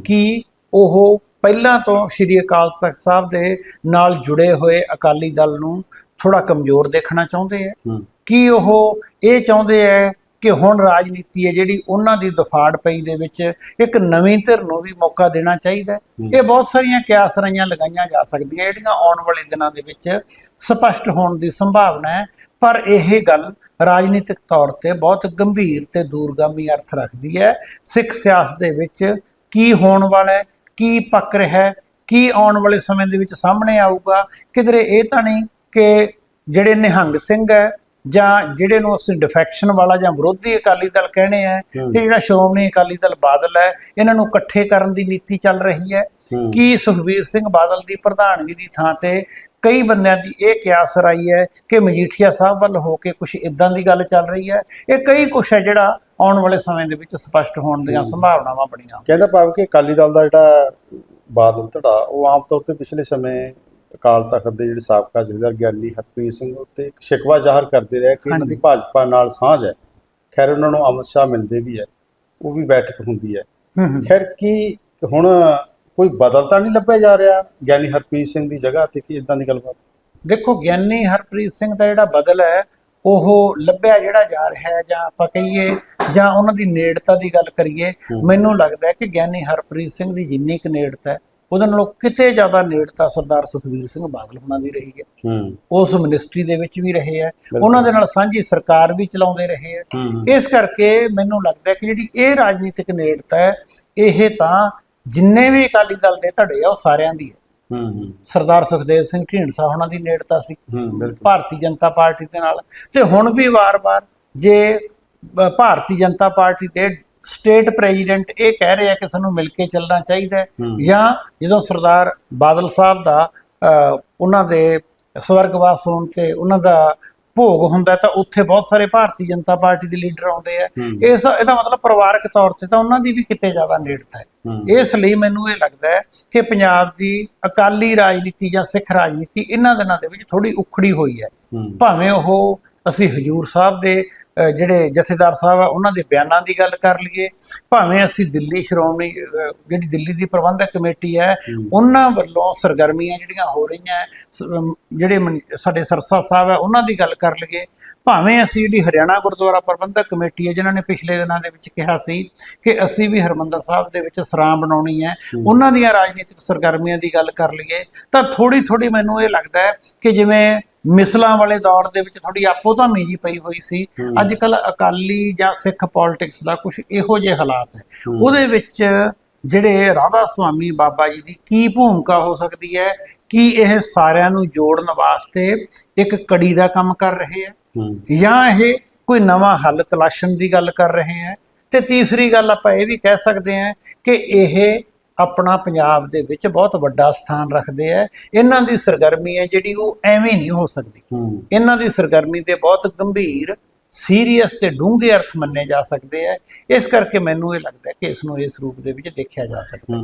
ਕਿ ਉਹ ਪਹਿਲਾਂ ਤੋਂ ਸ਼੍ਰੀ ਅਕਾਲ ਤਖਤ ਸਾਹਿਬ ਦੇ ਨਾਲ ਜੁੜੇ ਹੋਏ ਅਕਾਲੀ ਦਲ ਨੂੰ ਥੋੜਾ ਕਮਜ਼ੋਰ ਦੇਖਣਾ ਚਾਹੁੰਦੇ ਹੈ। ਹੂੰ। ਕਿ ਉਹ ਇਹ ਚਾਹੁੰਦੇ ਹੈ ਕਿ ਹੁਣ ਰਾਜਨੀਤੀ ਹੈ ਜਿਹੜੀ ਉਹਨਾਂ ਦੀ ਦਫਾੜ ਪਈ ਦੇ ਵਿੱਚ ਇੱਕ ਨਵੀਂ ਧਿਰ ਨੂੰ ਵੀ ਮੌਕਾ ਦੇਣਾ ਚਾਹੀਦਾ। ਇਹ ਬਹੁਤ ਸਾਰੀਆਂ ਕਿਆਸ ਰਾਈਆਂ ਲਗਾਈਆਂ ਜਾ ਸਕਦੀਆਂ ਜਿਹੜੀਆਂ ਆਉਣ ਵਾਲੇ ਦਿਨਾਂ ਦੇ ਵਿੱਚ ਸਪਸ਼ਟ ਹੋਣ ਦੀ ਸੰਭਾਵਨਾ ਹੈ। ਪਰ ਇਹ ਗੱਲ ਰਾਜਨੀਤਿਕ ਤੌਰ ਤੇ ਬਹੁਤ ਗੰਭੀਰ ਤੇ ਦੂਰਗਾਮੀ ਅਰਥ ਰੱਖਦੀ ਹੈ। ਸਿੱਖ ਸਿਆਸਤ ਦੇ ਵਿੱਚ ਕੀ ਹੋਣ ਵਾਲਾ ਹੈ ਕੀ ਪੱਕ ਰਿਹਾ ਹੈ ਕੀ ਆਉਣ ਵਾਲੇ ਸਮੇਂ ਦੇ ਵਿੱਚ ਸਾਹਮਣੇ ਆਊਗਾ ਕਿਧਰੇ ਇਹ ਤਾਂ ਨਹੀਂ ਕਿ ਜਿਹੜੇ ਨਿਹੰਗ ਸਿੰਘ ਹੈ ਜਾਂ ਜਿਹੜੇ ਨੂੰ ਅਸੀਂ ਡਿਫੈਕਸ਼ਨ ਵਾਲਾ ਜਾਂ ਵਿਰੋਧੀ ਅਕਾਲੀ ਦਲ ਕਹਿੰਦੇ ਆ ਤੇ ਜਿਹੜਾ ਸ਼੍ਰੋਮਣੀ ਅਕਾਲੀ ਦਲ ਬਾਦਲ ਹੈ ਇਹਨਾਂ ਨੂੰ ਇਕੱਠੇ ਕਰਨ ਦੀ ਨੀਤੀ ਚੱਲ ਰਹੀ ਹੈ। ਕੀ ਸੁਖਬੀਰ ਸਿੰਘ ਬਾਦਲ ਦੀ ਪ੍ਰਧਾਨਗੀ ਦੀ ਥਾਂ ਤੇ ਕਈ ਬੰਦਿਆਂ ਦੀ ਇਹ ਕਿਆਸ ਰਾਈ ਹੈ ਕਿ ਮਜੀਠੀਆ ਸਾਹਿਬ ਵੱਲ ਹੋ ਕੇ ਕੁਝ ਇਦਾਂ ਦੀ ਗੱਲ ਚੱਲ ਰਹੀ ਹੈ। ਇਹ ਕਈ ਕੁਝ ਹੈ ਜਿਹੜਾ ਆਉਣ ਵਾਲੇ ਸਮੇਂ ਦੇ ਵਿੱਚ ਸਪਸ਼ਟ ਹੋਣ ਦੀਆਂ ਸੰਭਾਵਨਾਵਾਂ ਬੜੀਆਂ ਕਹਿੰਦਾ ਭਾਵ ਕਿ ਅਕਾਲੀ ਦਲ ਦਾ ਜਿਹੜਾ ਬਾਦਲ ਧੜਾ ਉਹ ਆਮ ਤੌਰ ਤੇ ਪਿਛਲੇ ਸਮੇਂ ਅਕਾਲ ਤਖਤ ਦੇ ਜਿਹੜੇ ਸਾਬਕਾ ਜਥੇਦਾਰ ਗਿਆਨੀ ਹਰਪ੍ਰੀਤ ਸਿੰਘ ਉੱਤੇ ਇੱਕ ਸ਼ਿਕਵਾ ਜ਼ਾਹਰ ਕਰਦੇ ਰਹੇ ਕਿ ਇਹਨਾਂ ਦੀ। ਭਾਜਪਾ ਨਾਲ ਸਾਂਝ ਹੈ। ਖੈਰ ਉਹਨਾਂ ਨੂੰ ਅਮਿਤ ਸ਼ਾਹ ਮਿਲਦੇ ਵੀ ਹੈ। ਉਹ ਵੀ ਬੈਠਕ ਹੁੰਦੀ ਹੈ। ਖੈਰ ਕੀ ਹੁਣ ਕੋਈ ਬਦਲ ਤਾਂ ਨਹੀਂ ਲੱਭਿਆ ਜਾ ਰਿਹਾ ਗਿਆਨੀ ਹਰਪ੍ਰੀਤ ਸਿੰਘ ਦੀ ਜਗ੍ਹਾ ਤੇ ਕੀ ਇਦਾਂ ਦੀ ਗੱਲਬਾਤ? ਦੇਖੋ ਗਿਆਨੀ ਹਰਪ੍ਰੀਤ ਸਿੰਘ ਦਾ ਜਿਹੜਾ ਬਦਲ ਹੈ ਉਹ ਲੱਭਿਆ ਜਿਹੜਾ ਜਾ ਰਿਹਾ ਹੈ ਜਾਂ ਆਪਾਂ ਕਹੀਏ ਜਾਂ ਉਹਨਾਂ ਦੀ ਨੇੜਤਾ ਦੀ ਗੱਲ ਕਰੀਏ। ਮੈਨੂੰ ਲੱਗਦਾ ਹੈ ਕਿ ਗਿਆਨੀ ਹਰਪ੍ਰੀਤ ਸਿੰਘ ਦੀ ਜਿੰਨੀ ਕੁ ਨੇੜਤਾ ਹੈ ਉਹਦੇ ਨਾਲੋਂ ਕਿਤੇ ਜ਼ਿਆਦਾ ਨੇੜਤਾ ਸਰਦਾਰ ਸੁਖਬੀਰ ਸਿੰਘ ਬਾਦਲ ਹੋਣਾ ਦੀ ਰਹੀ ਹੈ। ਉਸ ਮਿਨਿਸਟਰੀ ਦੇ ਵਿੱਚ ਵੀ ਰਹੇ ਹੈ। ਉਹਨਾਂ ਦੇ ਨਾਲ ਸਾਂਝੀ ਸਰਕਾਰ ਵੀ ਚਲਾਉਂਦੇ ਰਹੇ ਹੂੰ। ਇਸ ਕਰਕੇ ਮੈਨੂੰ ਲੱਗਦਾ ਕਿ ਜਿਹੜੀ ਇਹ ਰਾਜਨੀਤਿਕ ਨੇੜਤਾ ਹੈ ਇਹ ਤਾਂ ਜਿੰਨੇ ਵੀ ਅਕਾਲੀ ਦਲ ਦੇ ਧੜੇ ਆ ਉਹ ਸਾਰਿਆਂ ਦੀ ਹੈ। ਸਰਦਾਰ ਸੁਖਦੇਵ ਸਿੰਘ ਢੀਂਡਸਾ ਉਹਨਾਂ ਦੀ ਨੇੜਤਾ ਸੀ। ਭਾਰਤੀ ਜਨਤਾ ਪਾਰਟੀ ਦੇ ਨਾਲ। ਤੇ ਹੁਣ ਵੀ ਵਾਰ-ਵਾਰ ਜੇ ਭਾਰਤੀ ਜਨਤਾ ਪਾਰਟੀ ਦੇ ਸਟੇਟ ਪ੍ਰੈਜ਼ੀਡੈਂਟ ਇਹ ਕਹਿ ਰਹੇ ਆ ਕਿ ਸਾਨੂੰ ਮਿਲ ਕੇ ਚੱਲਣਾ ਚਾਹੀਦਾ ਹੈ। ਜਾਂ ਜਦੋਂ ਸਰਦਾਰ ਬਾਦਲ ਸਾਹਿਬ ਦਾ ਅ, ਉਹਨਾਂ ਦੇ ਸਵਰਗਵਾਸ ਹੋਣ ਤੇ ਉਹਨਾਂ ਦਾ ਭੋਗ ਹੁੰਦਾ ਤਾਂ ਉੱਥੇ ਬਹੁਤ ਸਾਰੇ ਭਾਰਤੀ ਜਨਤਾ ਪਾਰਟੀ ਦੇ ਲੀਡਰ ਆਉਂਦੇ ਆ। ਇਸ ਇਹਦਾ ਮਤਲਬ ਪਰਿਵਾਰਕ ਤੌਰ ਤੇ ਤਾਂ ਉਹਨਾਂ ਦੀ ਵੀ ਕਿਤੇ ਜ਼ਿਆਦਾ ਨੇੜਤਾ ਹੈ। ਇਸ ਲਈ ਮੈਨੂੰ ਇਹ ਲੱਗਦਾ ਹੈ ਕਿ ਪੰਜਾਬ ਦੀ ਅਕਾਲੀ ਰਾਜਨੀਤੀ ਜਾਂ ਸਿੱਖ ਰਾਜਨੀਤੀ ਇਹਨਾਂ ਦਿਨਾਂ ਦੇ ਵਿੱਚ ਥੋੜੀ ਉਖੜੀ ਹੋਈ ਹੈ। ਭਾਵੇਂ ਉਹ ਅਸੀਂ ਹਜੂਰ ਸਾਹਿਬ ਦੇ ਜਿਹੜੇ ਜਥੇਦਾਰ ਸਾਹਿਬ ਆ ਉਹਨਾਂ ਦੇ ਬਿਆਨਾਂ ਦੀ ਗੱਲ ਕਰ ਲਈਏ। ਭਾਵੇਂ ਅਸੀਂ ਦਿੱਲੀ ਸ਼੍ਰੋਮਣੀ ਜਿਹੜੀ ਦਿੱਲੀ ਦੀ ਪ੍ਰਬੰਧਕ ਕਮੇਟੀ ਹੈ। ਉਹਨਾਂ ਵੱਲੋਂ ਸਰਗਰਮੀਆਂ ਜਿਹੜੀਆਂ ਹੋ ਰਹੀਆਂ ਜਿਹੜੇ ਸਾਡੇ ਸਰਸਾ ਸਾਹਿਬ ਹੈ ਉਹਨਾਂ ਦੀ ਗੱਲ ਕਰ ਲਈਏ। ਭਾਵੇਂ ਅਸੀਂ ਜਿਹੜੀ ਹਰਿਆਣਾ ਗੁਰਦੁਆਰਾ ਪ੍ਰਬੰਧਕ ਕਮੇਟੀ ਹੈ ਜਿਨ੍ਹਾਂ ਨੇ ਪਿਛਲੇ ਦਿਨਾਂ ਦੇ ਵਿੱਚ ਕਿਹਾ ਸੀ ਕਿ ਅਸੀਂ ਵੀ ਹਰਮੰਦਰ ਸਾਹਿਬ ਦੇ ਵਿੱਚ ਸਰਾਂ ਬਣਾਉਣੀ ਹੈ ਉਹਨਾਂ ਦੀਆਂ ਰਾਜਨੀਤਿਕ ਸਰਗਰਮੀਆਂ ਦੀ ਗੱਲ ਕਰ ਲਈਏ ਤਾਂ ਥੋੜੀ ਥੋੜੀ ਮੈਨੂੰ ਇਹ ਲੱਗਦਾ ਹੈ ਕਿ ਜਿਵੇਂ ਮਿਸਲਾਂ ਵਾਲੇ ਦੌਰ ਦੇ ਵਿੱਚ ਥੋੜੀ ਆਪੋ ਧਾਮੀ ਜੀ ਪਈ ਹੋਈ ਸੀ। ਅੱਜ ਕੱਲ ਅਕਾਲੀ ਜਾਂ ਸਿੱਖ ਪੋਲਿਟਿਕਸ ਦਾ ਕੁਝ ਇਹੋ ਜਿਹੇ ਹਾਲਾਤ ਹੈ। ਉਹਦੇ ਵਿੱਚ ਜਿਹੜੇ ਰਾਧਾ ਸੁਆਮੀ ਬਾਬਾ ਜੀ ਦੀ ਕੀ ਭੂਮਿਕਾ ਹੋ ਸਕਦੀ ਹੈ? ਕੀ ਇਹ ਸਾਰਿਆਂ ਨੂੰ ਜੋੜਨ ਵਾਸਤੇ ਇੱਕ ਕੜੀ ਦਾ ਕੰਮ ਕਰ ਰਹੇ ਹੈ? ਹੂੰ। ਜਾਂ ਇਹ ਕੋਈ ਨਵਾਂ ਹੱਲ ਤਲਾਸ਼ਣ ਦੀ ਗੱਲ ਕਰ ਰਹੇ ਹੈ? ਤੇ ਤੀਸਰੀ ਗੱਲ ਆਪਾਂ ਇਹ ਵੀ ਕਹਿ ਸਕਦੇ ਹਾਂ ਕਿ ਇਹ ਆਪਣਾ ਪੰਜਾਬ ਦੇ ਵਿੱਚ ਬਹੁਤ ਵੱਡਾ ਸਥਾਨ ਰੱਖਦੇ ਹੈ ਇਹਨਾਂ ਦੀ ਸਰਗਰਮੀ ਹੈ ਜਿਹੜੀ ਉਹ ਐਵੇਂ ਨਹੀਂ ਹੋ ਸਕਦੀ। ਇਹਨਾਂ ਦੀ ਸਰਗਰਮੀ ਦੇ ਬਹੁਤ ਗੰਭੀਰ ਸੀਰੀਅਸ ਤੇ ਡੂੰਘੇ ਅਰਥ ਮੰਨੇ ਜਾ ਸਕਦੇ ਹੈ ਇਸ ਕਰਕੇ ਮੈਨੂੰ ਇਹ ਲੱਗਦਾ ਕਿ ਇਸ ਨੂੰ ਇਸ ਰੂਪ ਦੇ ਵਿੱਚ ਦੇਖਿਆ ਜਾ ਸਕਦਾ ਹੈ।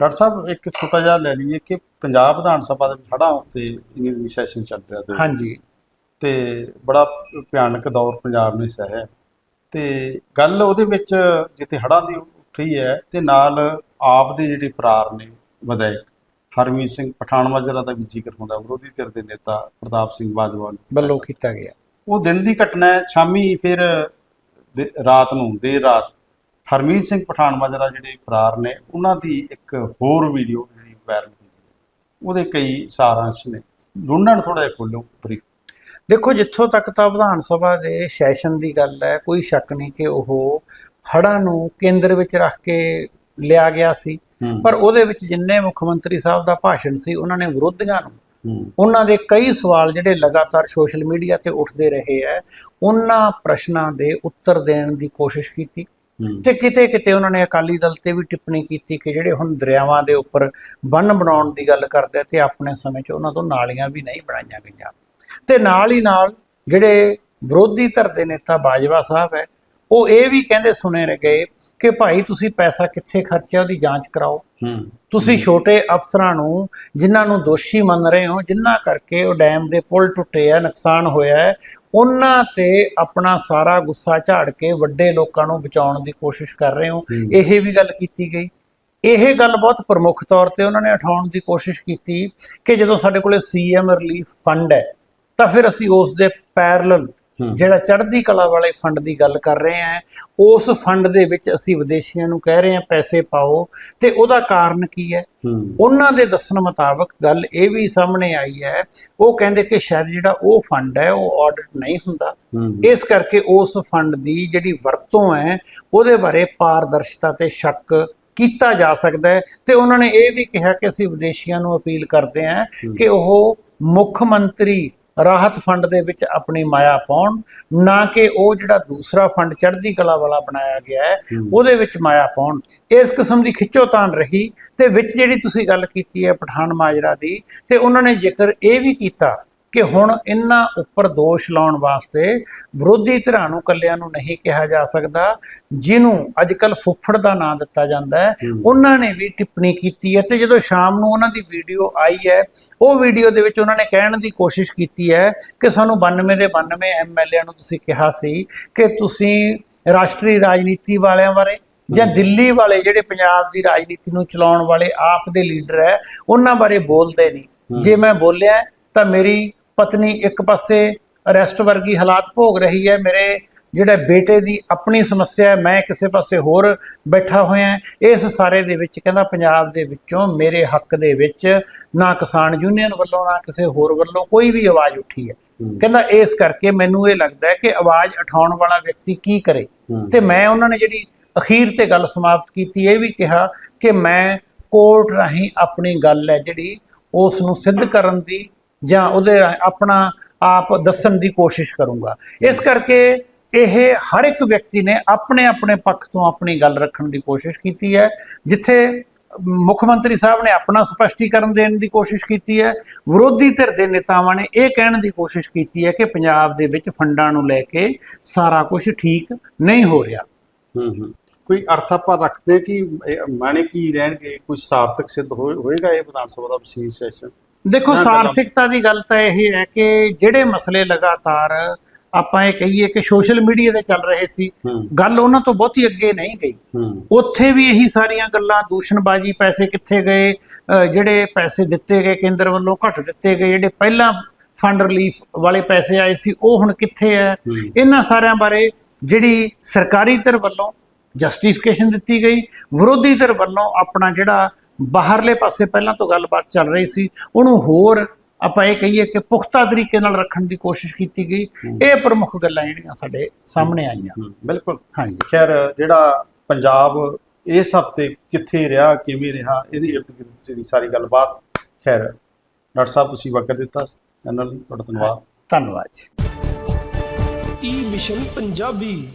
ਡਾਕਟਰ ਸਾਹਿਬ ਇੱਕ ਛੋਟਾ ਜਿਹਾ ਲੈ ਲਈਏ ਕਿ ਪੰਜਾਬ ਵਿਧਾਨ ਸਭਾ ਦੇ ਵਿੱਚ ਹੜ੍ਹਾਂ ਉੱਤੇ ਇਨੀ ਸੈਸ਼ਨ ਚੱਲ ਰਿਹਾ ਦੋ ਹਾਂਜੀ। ਤੇ ਬੜਾ ਭਿਆਨਕ ਦੌਰ ਪੰਜਾਬ ਨੇ ਸਹਿਆ ਤੇ ਗੱਲ ਉਹਦੇ ਵਿੱਚ ਜਿੱਥੇ ਹੜ੍ਹਾਂ ਦੀ ਰਹੀ ਹੈ ਤੇ ਨਾਲ ਆਪ ਦੇ ਜਿਹੜੇ ਫਰਾਰ ਨੇ ਵਿਧਾਇਕ ਹਰਮੀਤ ਸਿੰਘ ਪਠਾਨ ਮਾਜਰਾ ਦਾ ਵੀ ਜ਼ਿਕਰ ਹੁੰਦਾ ਵਿਰੋਧੀ ਧਿਰ ਦੇ ਨੇਤਾ ਪ੍ਰਤਾਪ ਸਿੰਘ ਬਾਜਵਾ ਵੱਲੋਂ ਕੀਤਾ ਗਿਆ। ਉਹ ਦਿਨ ਦੀ ਘਟਨਾ ਹੈ ਸ਼ਾਮੀ ਫਿਰ ਰਾਤ ਨੂੰ ਦੇਰ ਰਾਤ ਹਰਮੀਤ ਸਿੰਘ ਪਠਾਨ ਮਾਜਰਾ ਜਿਹੜੇ ਫਰਾਰ ਨੇ ਉਹਨਾਂ ਦੀ ਇੱਕ ਹੋਰ ਵੀਡੀਓ ਜਿਹੜੀ ਵਾਇਰਲ ਹੋਈ ਹੈ। ਉਹਦੇ ਕਈ ਸਾਰਾਂਸ਼ ਨੇ। ਨੂੰ ਥੋੜਾ ਜਿਹਾ ਖੋਲੋ ਬਰੀਫ। ਦੇਖੋ ਜਿੱਥੋਂ ਤੱਕ ਤਾਂ ਵਿਧਾਨ ਸਭਾ ਦੇ ਸੈਸ਼ਨ ਦੀ ਗੱਲ ਹੈ ਕੋਈ ਸ਼ੱਕ ਨਹੀਂ ਕਿ ਉਹ ਹੜ੍ਹਾਂ ਨੂੰ ਕੇਂਦਰ ਵਿੱਚ ਰੱਖ ਕੇ ਲਿਆ ਗਿਆ ਸੀ। ਪਰ ਉਹਦੇ ਵਿੱਚ ਜਿੰਨੇ ਮੁੱਖ ਮੰਤਰੀ ਸਾਹਿਬ ਦਾ ਭਾਸ਼ਣ ਸੀ ਉਹਨਾਂ ਨੇ ਵਿਰੋਧੀਆਂ ਨੂੰ ਉਹਨਾਂ ਦੇ ਕਈ ਸਵਾਲ ਜਿਹੜੇ ਲਗਾਤਾਰ ਸੋਸ਼ਲ ਮੀਡੀਆ ਤੇ ਉੱਠਦੇ ਰਹੇ ਹੈ ਉਹਨਾਂ ਪ੍ਰਸ਼ਨਾਂ ਦੇ ਉੱਤਰ ਦੇਣ ਦੀ ਕੋਸ਼ਿਸ਼ ਕੀਤੀ। ਤੇ ਕਿਤੇ ਕਿਤੇ ਉਹਨਾਂ ਨੇ ਅਕਾਲੀ ਦਲ ਤੇ ਵੀ ਟਿੱਪਣੀ ਕੀਤੀ ਕਿ ਜਿਹੜੇ ਹੁਣ ਦਰਿਆਵਾਂ ਦੇ ਉੱਪਰ ਬੰਨ ਬਣਾਉਣ ਦੀ ਗੱਲ ਕਰਦੇ ਤੇ ਆਪਣੇ ਸਮੇਂ 'ਚ ਉਹਨਾਂ ਤੋਂ ਨਾਲੀਆਂ ਵੀ ਨਹੀਂ ਬਣਾਈਆਂ ਗਈਆਂ। ਤੇ ਨਾਲ ਹੀ ਨਾਲ ਜਿਹੜੇ ਵਿਰੋਧੀ ਧਿਰ ਦੇ ਨੇਤਾ ਬਾਜਵਾ ਸਾਹਿਬ ਹੈ ਉਹ ਇਹ ਵੀ ਕਹਿੰਦੇ ਸੁਣੇ ਗਏ ਕਿ ਭਾਈ ਤੁਸੀਂ ਪੈਸਾ ਕਿੱਥੇ ਖਰਚਿਆ ਉਹਦੀ ਜਾਂਚ ਕਰਾਓ ਤੁਸੀਂ ਛੋਟੇ ਅਫਸਰਾਂ ਨੂੰ ਜਿਨ੍ਹਾਂ ਨੂੰ ਦੋਸ਼ੀ ਮੰਨ ਰਹੇ ਹੋ ਜਿਨ੍ਹਾਂ ਕਰਕੇ ਉਹ ਡੈਮ ਦੇ ਪੁਲ ਟੁੱਟੇ ਆ ਨੁਕਸਾਨ ਹੋਇਆ ਹੈ ਉਹਨਾਂ ਤੇ ਆਪਣਾ ਸਾਰਾ ਗੁੱਸਾ ਝਾੜ ਕੇ ਵੱਡੇ ਲੋਕਾਂ ਨੂੰ ਬਚਾਉਣ ਦੀ ਕੋਸ਼ਿਸ਼ ਕਰ ਰਹੇ ਹੋ। ਇਹ ਵੀ ਗੱਲ ਕੀਤੀ ਗਈ ਇਹ ਗੱਲ ਬਹੁਤ ਪ੍ਰਮੁੱਖ ਤੌਰ ਤੇ ਉਹਨਾਂ ਨੇ ਉਠਾਉਣ ਦੀ ਕੋਸ਼ਿਸ਼ ਕੀਤੀ ਕਿ ਜਦੋਂ ਸਾਡੇ ਕੋਲੇ ਸੀਐਮ ਰਿਲੀਫ ਫੰਡ ਹੈ ਤਾਂ ਫਿਰ ਅਸੀਂ ਉਸ ਦੇ ਪੈਰਲਲ। ਜਿਹੜਾ ਚੜ੍ਹਦੀ ਕਲਾ ਵਾਲੇ ਫੰਡ ਦੀ ਗੱਲ ਕਰ ਰਹੇ ਆ ਉਸ ਫੰਡ ਦੇ ਵਿੱਚ ਅਸੀਂ ਵਿਦੇਸ਼ੀਆਂ ਨੂੰ ਕਹਿ ਰਹੇ ਹਾਂ ਪੈਸੇ ਪਾਓ। ਤੇ ਉਹਦਾ ਕਾਰਨ ਕੀ ਹੈ? ਉਹਨਾਂ ਦੇ ਦੱਸਣ ਮੁਤਾਬਕ ਗੱਲ ਇਹ ਵੀ ਸਾਹਮਣੇ ਆਈ ਹੈ ਉਹ ਕਹਿੰਦੇ ਕਿ ਸ਼ਾਇਦ ਜਿਹੜਾ ਉਹ ਫੰਡ ਹੈ ਉਹ ਆਡਿਟ ਨਹੀਂ ਹੁੰਦਾ। ਇਸ ਕਰਕੇ ਉਸ ਫੰਡ ਦੀ ਜਿਹੜੀ ਵਰਤੋਂ ਹੈ ਉਹਦੇ ਬਾਰੇ ਪਾਰਦਰਸ਼ਤਾ ਤੇ ਸ਼ੱਕ ਕੀਤਾ ਜਾ ਸਕਦਾ ਹੈ। ਤੇ ਉਹਨਾਂ ਨੇ ਇਹ ਵੀ ਕਿਹਾ ਕਿ ਅਸੀਂ ਵਿਦੇਸ਼ੀਆਂ ਨੂੰ ਅਪੀਲ ਕਰਦੇ ਹਾਂ। ਕਿ ਉਹ ਮੁੱਖ ਮੰਤਰੀ ਰਾਹਤ ਫੰਡ ਦੇ ਵਿੱਚ ਆਪਣੀ ਮਾਇਆ ਪਾਉਣ ਨਾ ਕਿ ਉਹ ਜਿਹੜਾ ਦੂਸਰਾ ਫੰਡ ਚੜ੍ਹਦੀ ਕਲਾ ਵਾਲਾ ਬਣਾਇਆ ਗਿਆ ਹੈ। ਉਹਦੇ ਵਿੱਚ ਮਾਇਆ ਪਾਉਣ ਇਸ ਕਿਸਮ ਦੀ ਖਿੱਚੋਤਾਣ ਰਹੀ ਤੇ ਵਿੱਚ ਜਿਹੜੀ ਤੁਸੀਂ ਗੱਲ ਕੀਤੀ ਹੈ ਪਠਾਨ ਮਾਜਰਾ ਦੀ ਤੇ ਉਹਨਾਂ ਨੇ ਜ਼ਿਕਰ ਇਹ ਵੀ ਕੀਤਾ ਕਿ ਹੁਣ ਇਹਨਾਂ ਉੱਪਰ ਦੋਸ਼ ਲਾਉਣ ਵਾਸਤੇ ਵਿਰੋਧੀ ਧਿਰਾਂ ਨੂੰ ਕੱਲਿਆਂ ਨੂੰ ਨਹੀਂ ਕਿਹਾ ਜਾ ਸਕਦਾ ਜਿਹਨੂੰ ਅੱਜਕੱਲ ਫੁੱਫੜ ਦਾ ਨਾਂ ਦਿੱਤਾ ਜਾਂਦਾ ਹੈ। ਉਹਨਾਂ ਨੇ ਵੀ ਟਿੱਪਣੀ ਕੀਤੀ ਹੈ ਤੇ ਜਦੋਂ ਸ਼ਾਮ ਨੂੰ ਉਹਨਾਂ ਦੀ ਵੀਡੀਓ ਆਈ ਹੈ ਉਹ ਵੀਡੀਓ ਦੇ ਵਿੱਚ ਉਹਨਾਂ ਨੇ ਕਹਿਣ ਦੀ ਕੋਸ਼ਿਸ਼ ਕੀਤੀ ਹੈ ਕਿ ਸਾਨੂੰ 92 ਦੇ 92 ਐਮਐਲਏਆਂ ਨੂੰ ਤੁਸੀਂ ਕਿਹਾ ਸੀ ਕਿ ਤੁਸੀਂ ਰਾਸ਼ਟਰੀ ਰਾਜਨੀਤੀ ਵਾਲਿਆਂ ਬਾਰੇ ਜਾਂ ਦਿੱਲੀ ਵਾਲੇ ਜਿਹੜੇ ਪੰਜਾਬ ਦੀ ਰਾਜਨੀਤੀ ਨੂੰ ਚਲਾਉਣ ਵਾਲੇ ਆਪ ਦੇ ਲੀਡਰ ਹੈ ਉਹਨਾਂ ਬਾਰੇ ਬੋਲਦੇ ਨਹੀਂ। ਜੇ ਮੈਂ ਬੋਲਿਆ ਤਾਂ ਮੇਰੀ ਪਤਨੀ ਇੱਕ ਪਾਸੇ ਅਰੈਸਟ ਵਰਗੀ ਹਾਲਾਤ ਭੋਗ ਰਹੀ ਹੈ ਮੇਰੇ ਜਿਹੜਾ ਬੇਟੇ ਦੀ ਆਪਣੀ ਸਮੱਸਿਆ ਹੈ ਮੈਂ ਕਿਸੇ ਪਾਸੇ ਹੋਰ ਬੈਠਾ ਹੋਇਆ ਇਸ ਸਾਰੇ ਦੇ ਵਿੱਚ ਕਹਿੰਦਾ ਪੰਜਾਬ ਦੇ ਵਿੱਚੋਂ ਮੇਰੇ ਹੱਕ ਦੇ ਵਿੱਚ ਨਾ ਕਿਸਾਨ ਯੂਨੀਅਨ ਵੱਲੋਂ ਨਾ ਕਿਸੇ ਹੋਰ ਵੱਲੋਂ ਕੋਈ ਵੀ ਆਵਾਜ਼ ਉੱਠੀ ਹੈ। ਕਹਿੰਦਾ ਇਸ ਕਰਕੇ ਮੈਨੂੰ ਇਹ ਲੱਗਦਾ ਹੈ ਕਿ ਆਵਾਜ਼ ਉਠਾਉਣ ਵਾਲਾ ਵਿਅਕਤੀ ਕੀ ਕਰੇ। ਤੇ ਮੈਂ ਉਹਨਾਂ ਨੇ ਜਿਹੜੀ ਅਖੀਰ ਤੇ ਗੱਲ ਸਮਾਪਤ ਕੀਤੀ ਇਹ ਵੀ ਕਿਹਾ ਕਿ ਮੈਂ ਕੋਰਟ ਰਾਹੀਂ ਆਪਣੀ ਗੱਲ ਹੈ ਜਿਹੜੀ ਉਸ ਨੂੰ ਸਿੱਧ ਕਰਨ ਦੀ ਜਾਂ ਉਹਦੇ ਆਪਣਾ ਆਪ ਦੱਸਣ ਦੀ ਕੋਸ਼ਿਸ਼ ਕਰੂੰਗਾ। ਇਸ ਕਰਕੇ ਇਹ ਹਰ ਇੱਕ ਵਿਅਕਤੀ ਨੇ ਆਪਣੇ ਆਪਣੇ ਪੱਖ ਤੋਂ ਆਪਣੀ ਗੱਲ ਰੱਖਣ ਦੀ ਕੋਸ਼ਿਸ਼ ਕੀਤੀ ਹੈ, ਜਿੱਥੇ ਮੁੱਖ ਮੰਤਰੀ ਸਾਹਿਬ ਨੇ ਆਪਣਾ ਸਪਸ਼ਟੀਕਰਨ ਦੇਣ ਦੀ ਕੋਸ਼ਿਸ਼ ਕੀਤੀ ਹੈ, ਵਿਰੋਧੀ ਧਿਰ ਦੇ ਨੇਤਾਵਾਂ ਨੇ ਇਹ ਕਹਿਣ ਦੀ ਕੋਸ਼ਿਸ਼ ਕੀਤੀ ਹੈ ਕਿ ਪੰਜਾਬ ਦੇ ਵਿੱਚ ਫੰਡਾਂ ਨੂੰ ਲੈ ਕੇ ਸਾਰਾ ਕੁਝ ਠੀਕ ਨਹੀਂ ਹੋ ਰਿਹਾ। ਹੂੰ ਹੂੰ। ਕੋਈ ਅਰਥ ਆਪਾਂ ਰੱਖਦੇ ਕਿ, ਇਹ ਮਾਣੇ ਕੀ ਰਹਿਣਗੇ, ਕੋਈ ਸਾਰਥਕ ਸਿੱਧ ਹੋਏ- ਹੋਏਗਾ ਇਹ ਵਿਧਾਨ ਸਭਾ ਦਾ ਵਿਸ਼ੇਸ਼ ਸੈਸ਼ਨ? ਦੇਖੋ ਸਾਰਥਿਕਤਾ ਦੀ ਗੱਲ ਤਾਂ ਇਹ ਹੈ ਕਿ ਜਿਹੜੇ ਮਸਲੇ ਲਗਾਤਾਰ ਆਪਾਂ ਇਹ ਕਹੀਏ ਕਿ ਸੋਸ਼ਲ ਮੀਡੀਆ ਤੇ ਚੱਲ ਰਹੇ ਸੀ ਗੱਲ ਉਹਨਾਂ ਤੋਂ ਬਹੁਤੀ ਅੱਗੇ ਨਹੀਂ ਗਈ। ਉੱਥੇ ਵੀ ਇਹੀ ਸਾਰੀਆਂ ਗੱਲਾਂ ਦੂਸ਼ਣਬਾਜ਼ੀ ਪੈਸੇ ਕਿੱਥੇ ਗਏ ਜਿਹੜੇ ਪੈਸੇ ਦਿੱਤੇ ਗਏ ਕੇਂਦਰ ਵੱਲੋਂ ਘੱਟ ਦਿੱਤੇ ਗਏ ਜਿਹੜੇ ਪਹਿਲਾਂ ਫੰਡ ਰਿਲੀਫ ਵਾਲੇ ਪੈਸੇ ਆਏ ਸੀ ਉਹ ਹੁਣ ਕਿੱਥੇ ਹੂੰ। ਇਹਨਾਂ ਸਾਰਿਆਂ ਬਾਰੇ ਜਿਹੜੀ ਸਰਕਾਰੀ ਧਿਰ ਵੱਲੋਂ ਜਸਟੀਫਿਕੇਸ਼ਨ ਦਿੱਤੀ ਗਈ ਵਿਰੋਧੀ ਧਿਰ ਵੱਲੋਂ ਆਪਣਾ ਜਿਹੜਾ ਬਾਹਰਲੇ ਪਾਸੇ ਪਹਿਲਾਂ ਤੋਂ ਗੱਲਬਾਤ ਚੱਲ ਰਹੀ ਸੀ। ਉਹਨੂੰ ਹੋਰ ਆਪਾਂ ਇਹ ਕਹੀਏ ਕਿ ਪੁਖਤਾ ਤਰੀਕੇ ਨਾਲ ਰੱਖਣ ਦੀ ਕੋਸ਼ਿਸ਼ ਕੀਤੀ ਗਈ। ਇਹ ਪ੍ਰਮੁੱਖ ਗੱਲਾਂ ਜਿਹੜੀਆਂ ਸਾਡੇ ਸਾਹਮਣੇ ਆਈਆਂ। ਹੂੰ, ਬਿਲਕੁਲ। ਹਾਂਜੀ। ਖੈਰ ਜਿਹੜਾ ਪੰਜਾਬ ਇਸ ਹਫ਼ਤੇ ਕਿੱਥੇ ਰਿਹਾ ਕਿਵੇਂ ਰਿਹਾ ਇਹਦੀ ਇਰਦ ਗਿਰਦ ਦੀ ਸਾਰੀ ਗੱਲਬਾਤ। ਖੈਰ ਡਾਕਟਰ ਸਾਹਿਬ ਤੁਸੀਂ ਵਕਤ ਦਿੱਤਾ ਚੈਨਲ ਲਈ ਤੁਹਾਡਾ ਧੰਨਵਾਦ। ਧੰਨਵਾਦ ਜੀ। ਈ ਮਿਸ਼ਨ ਪੰਜਾਬੀ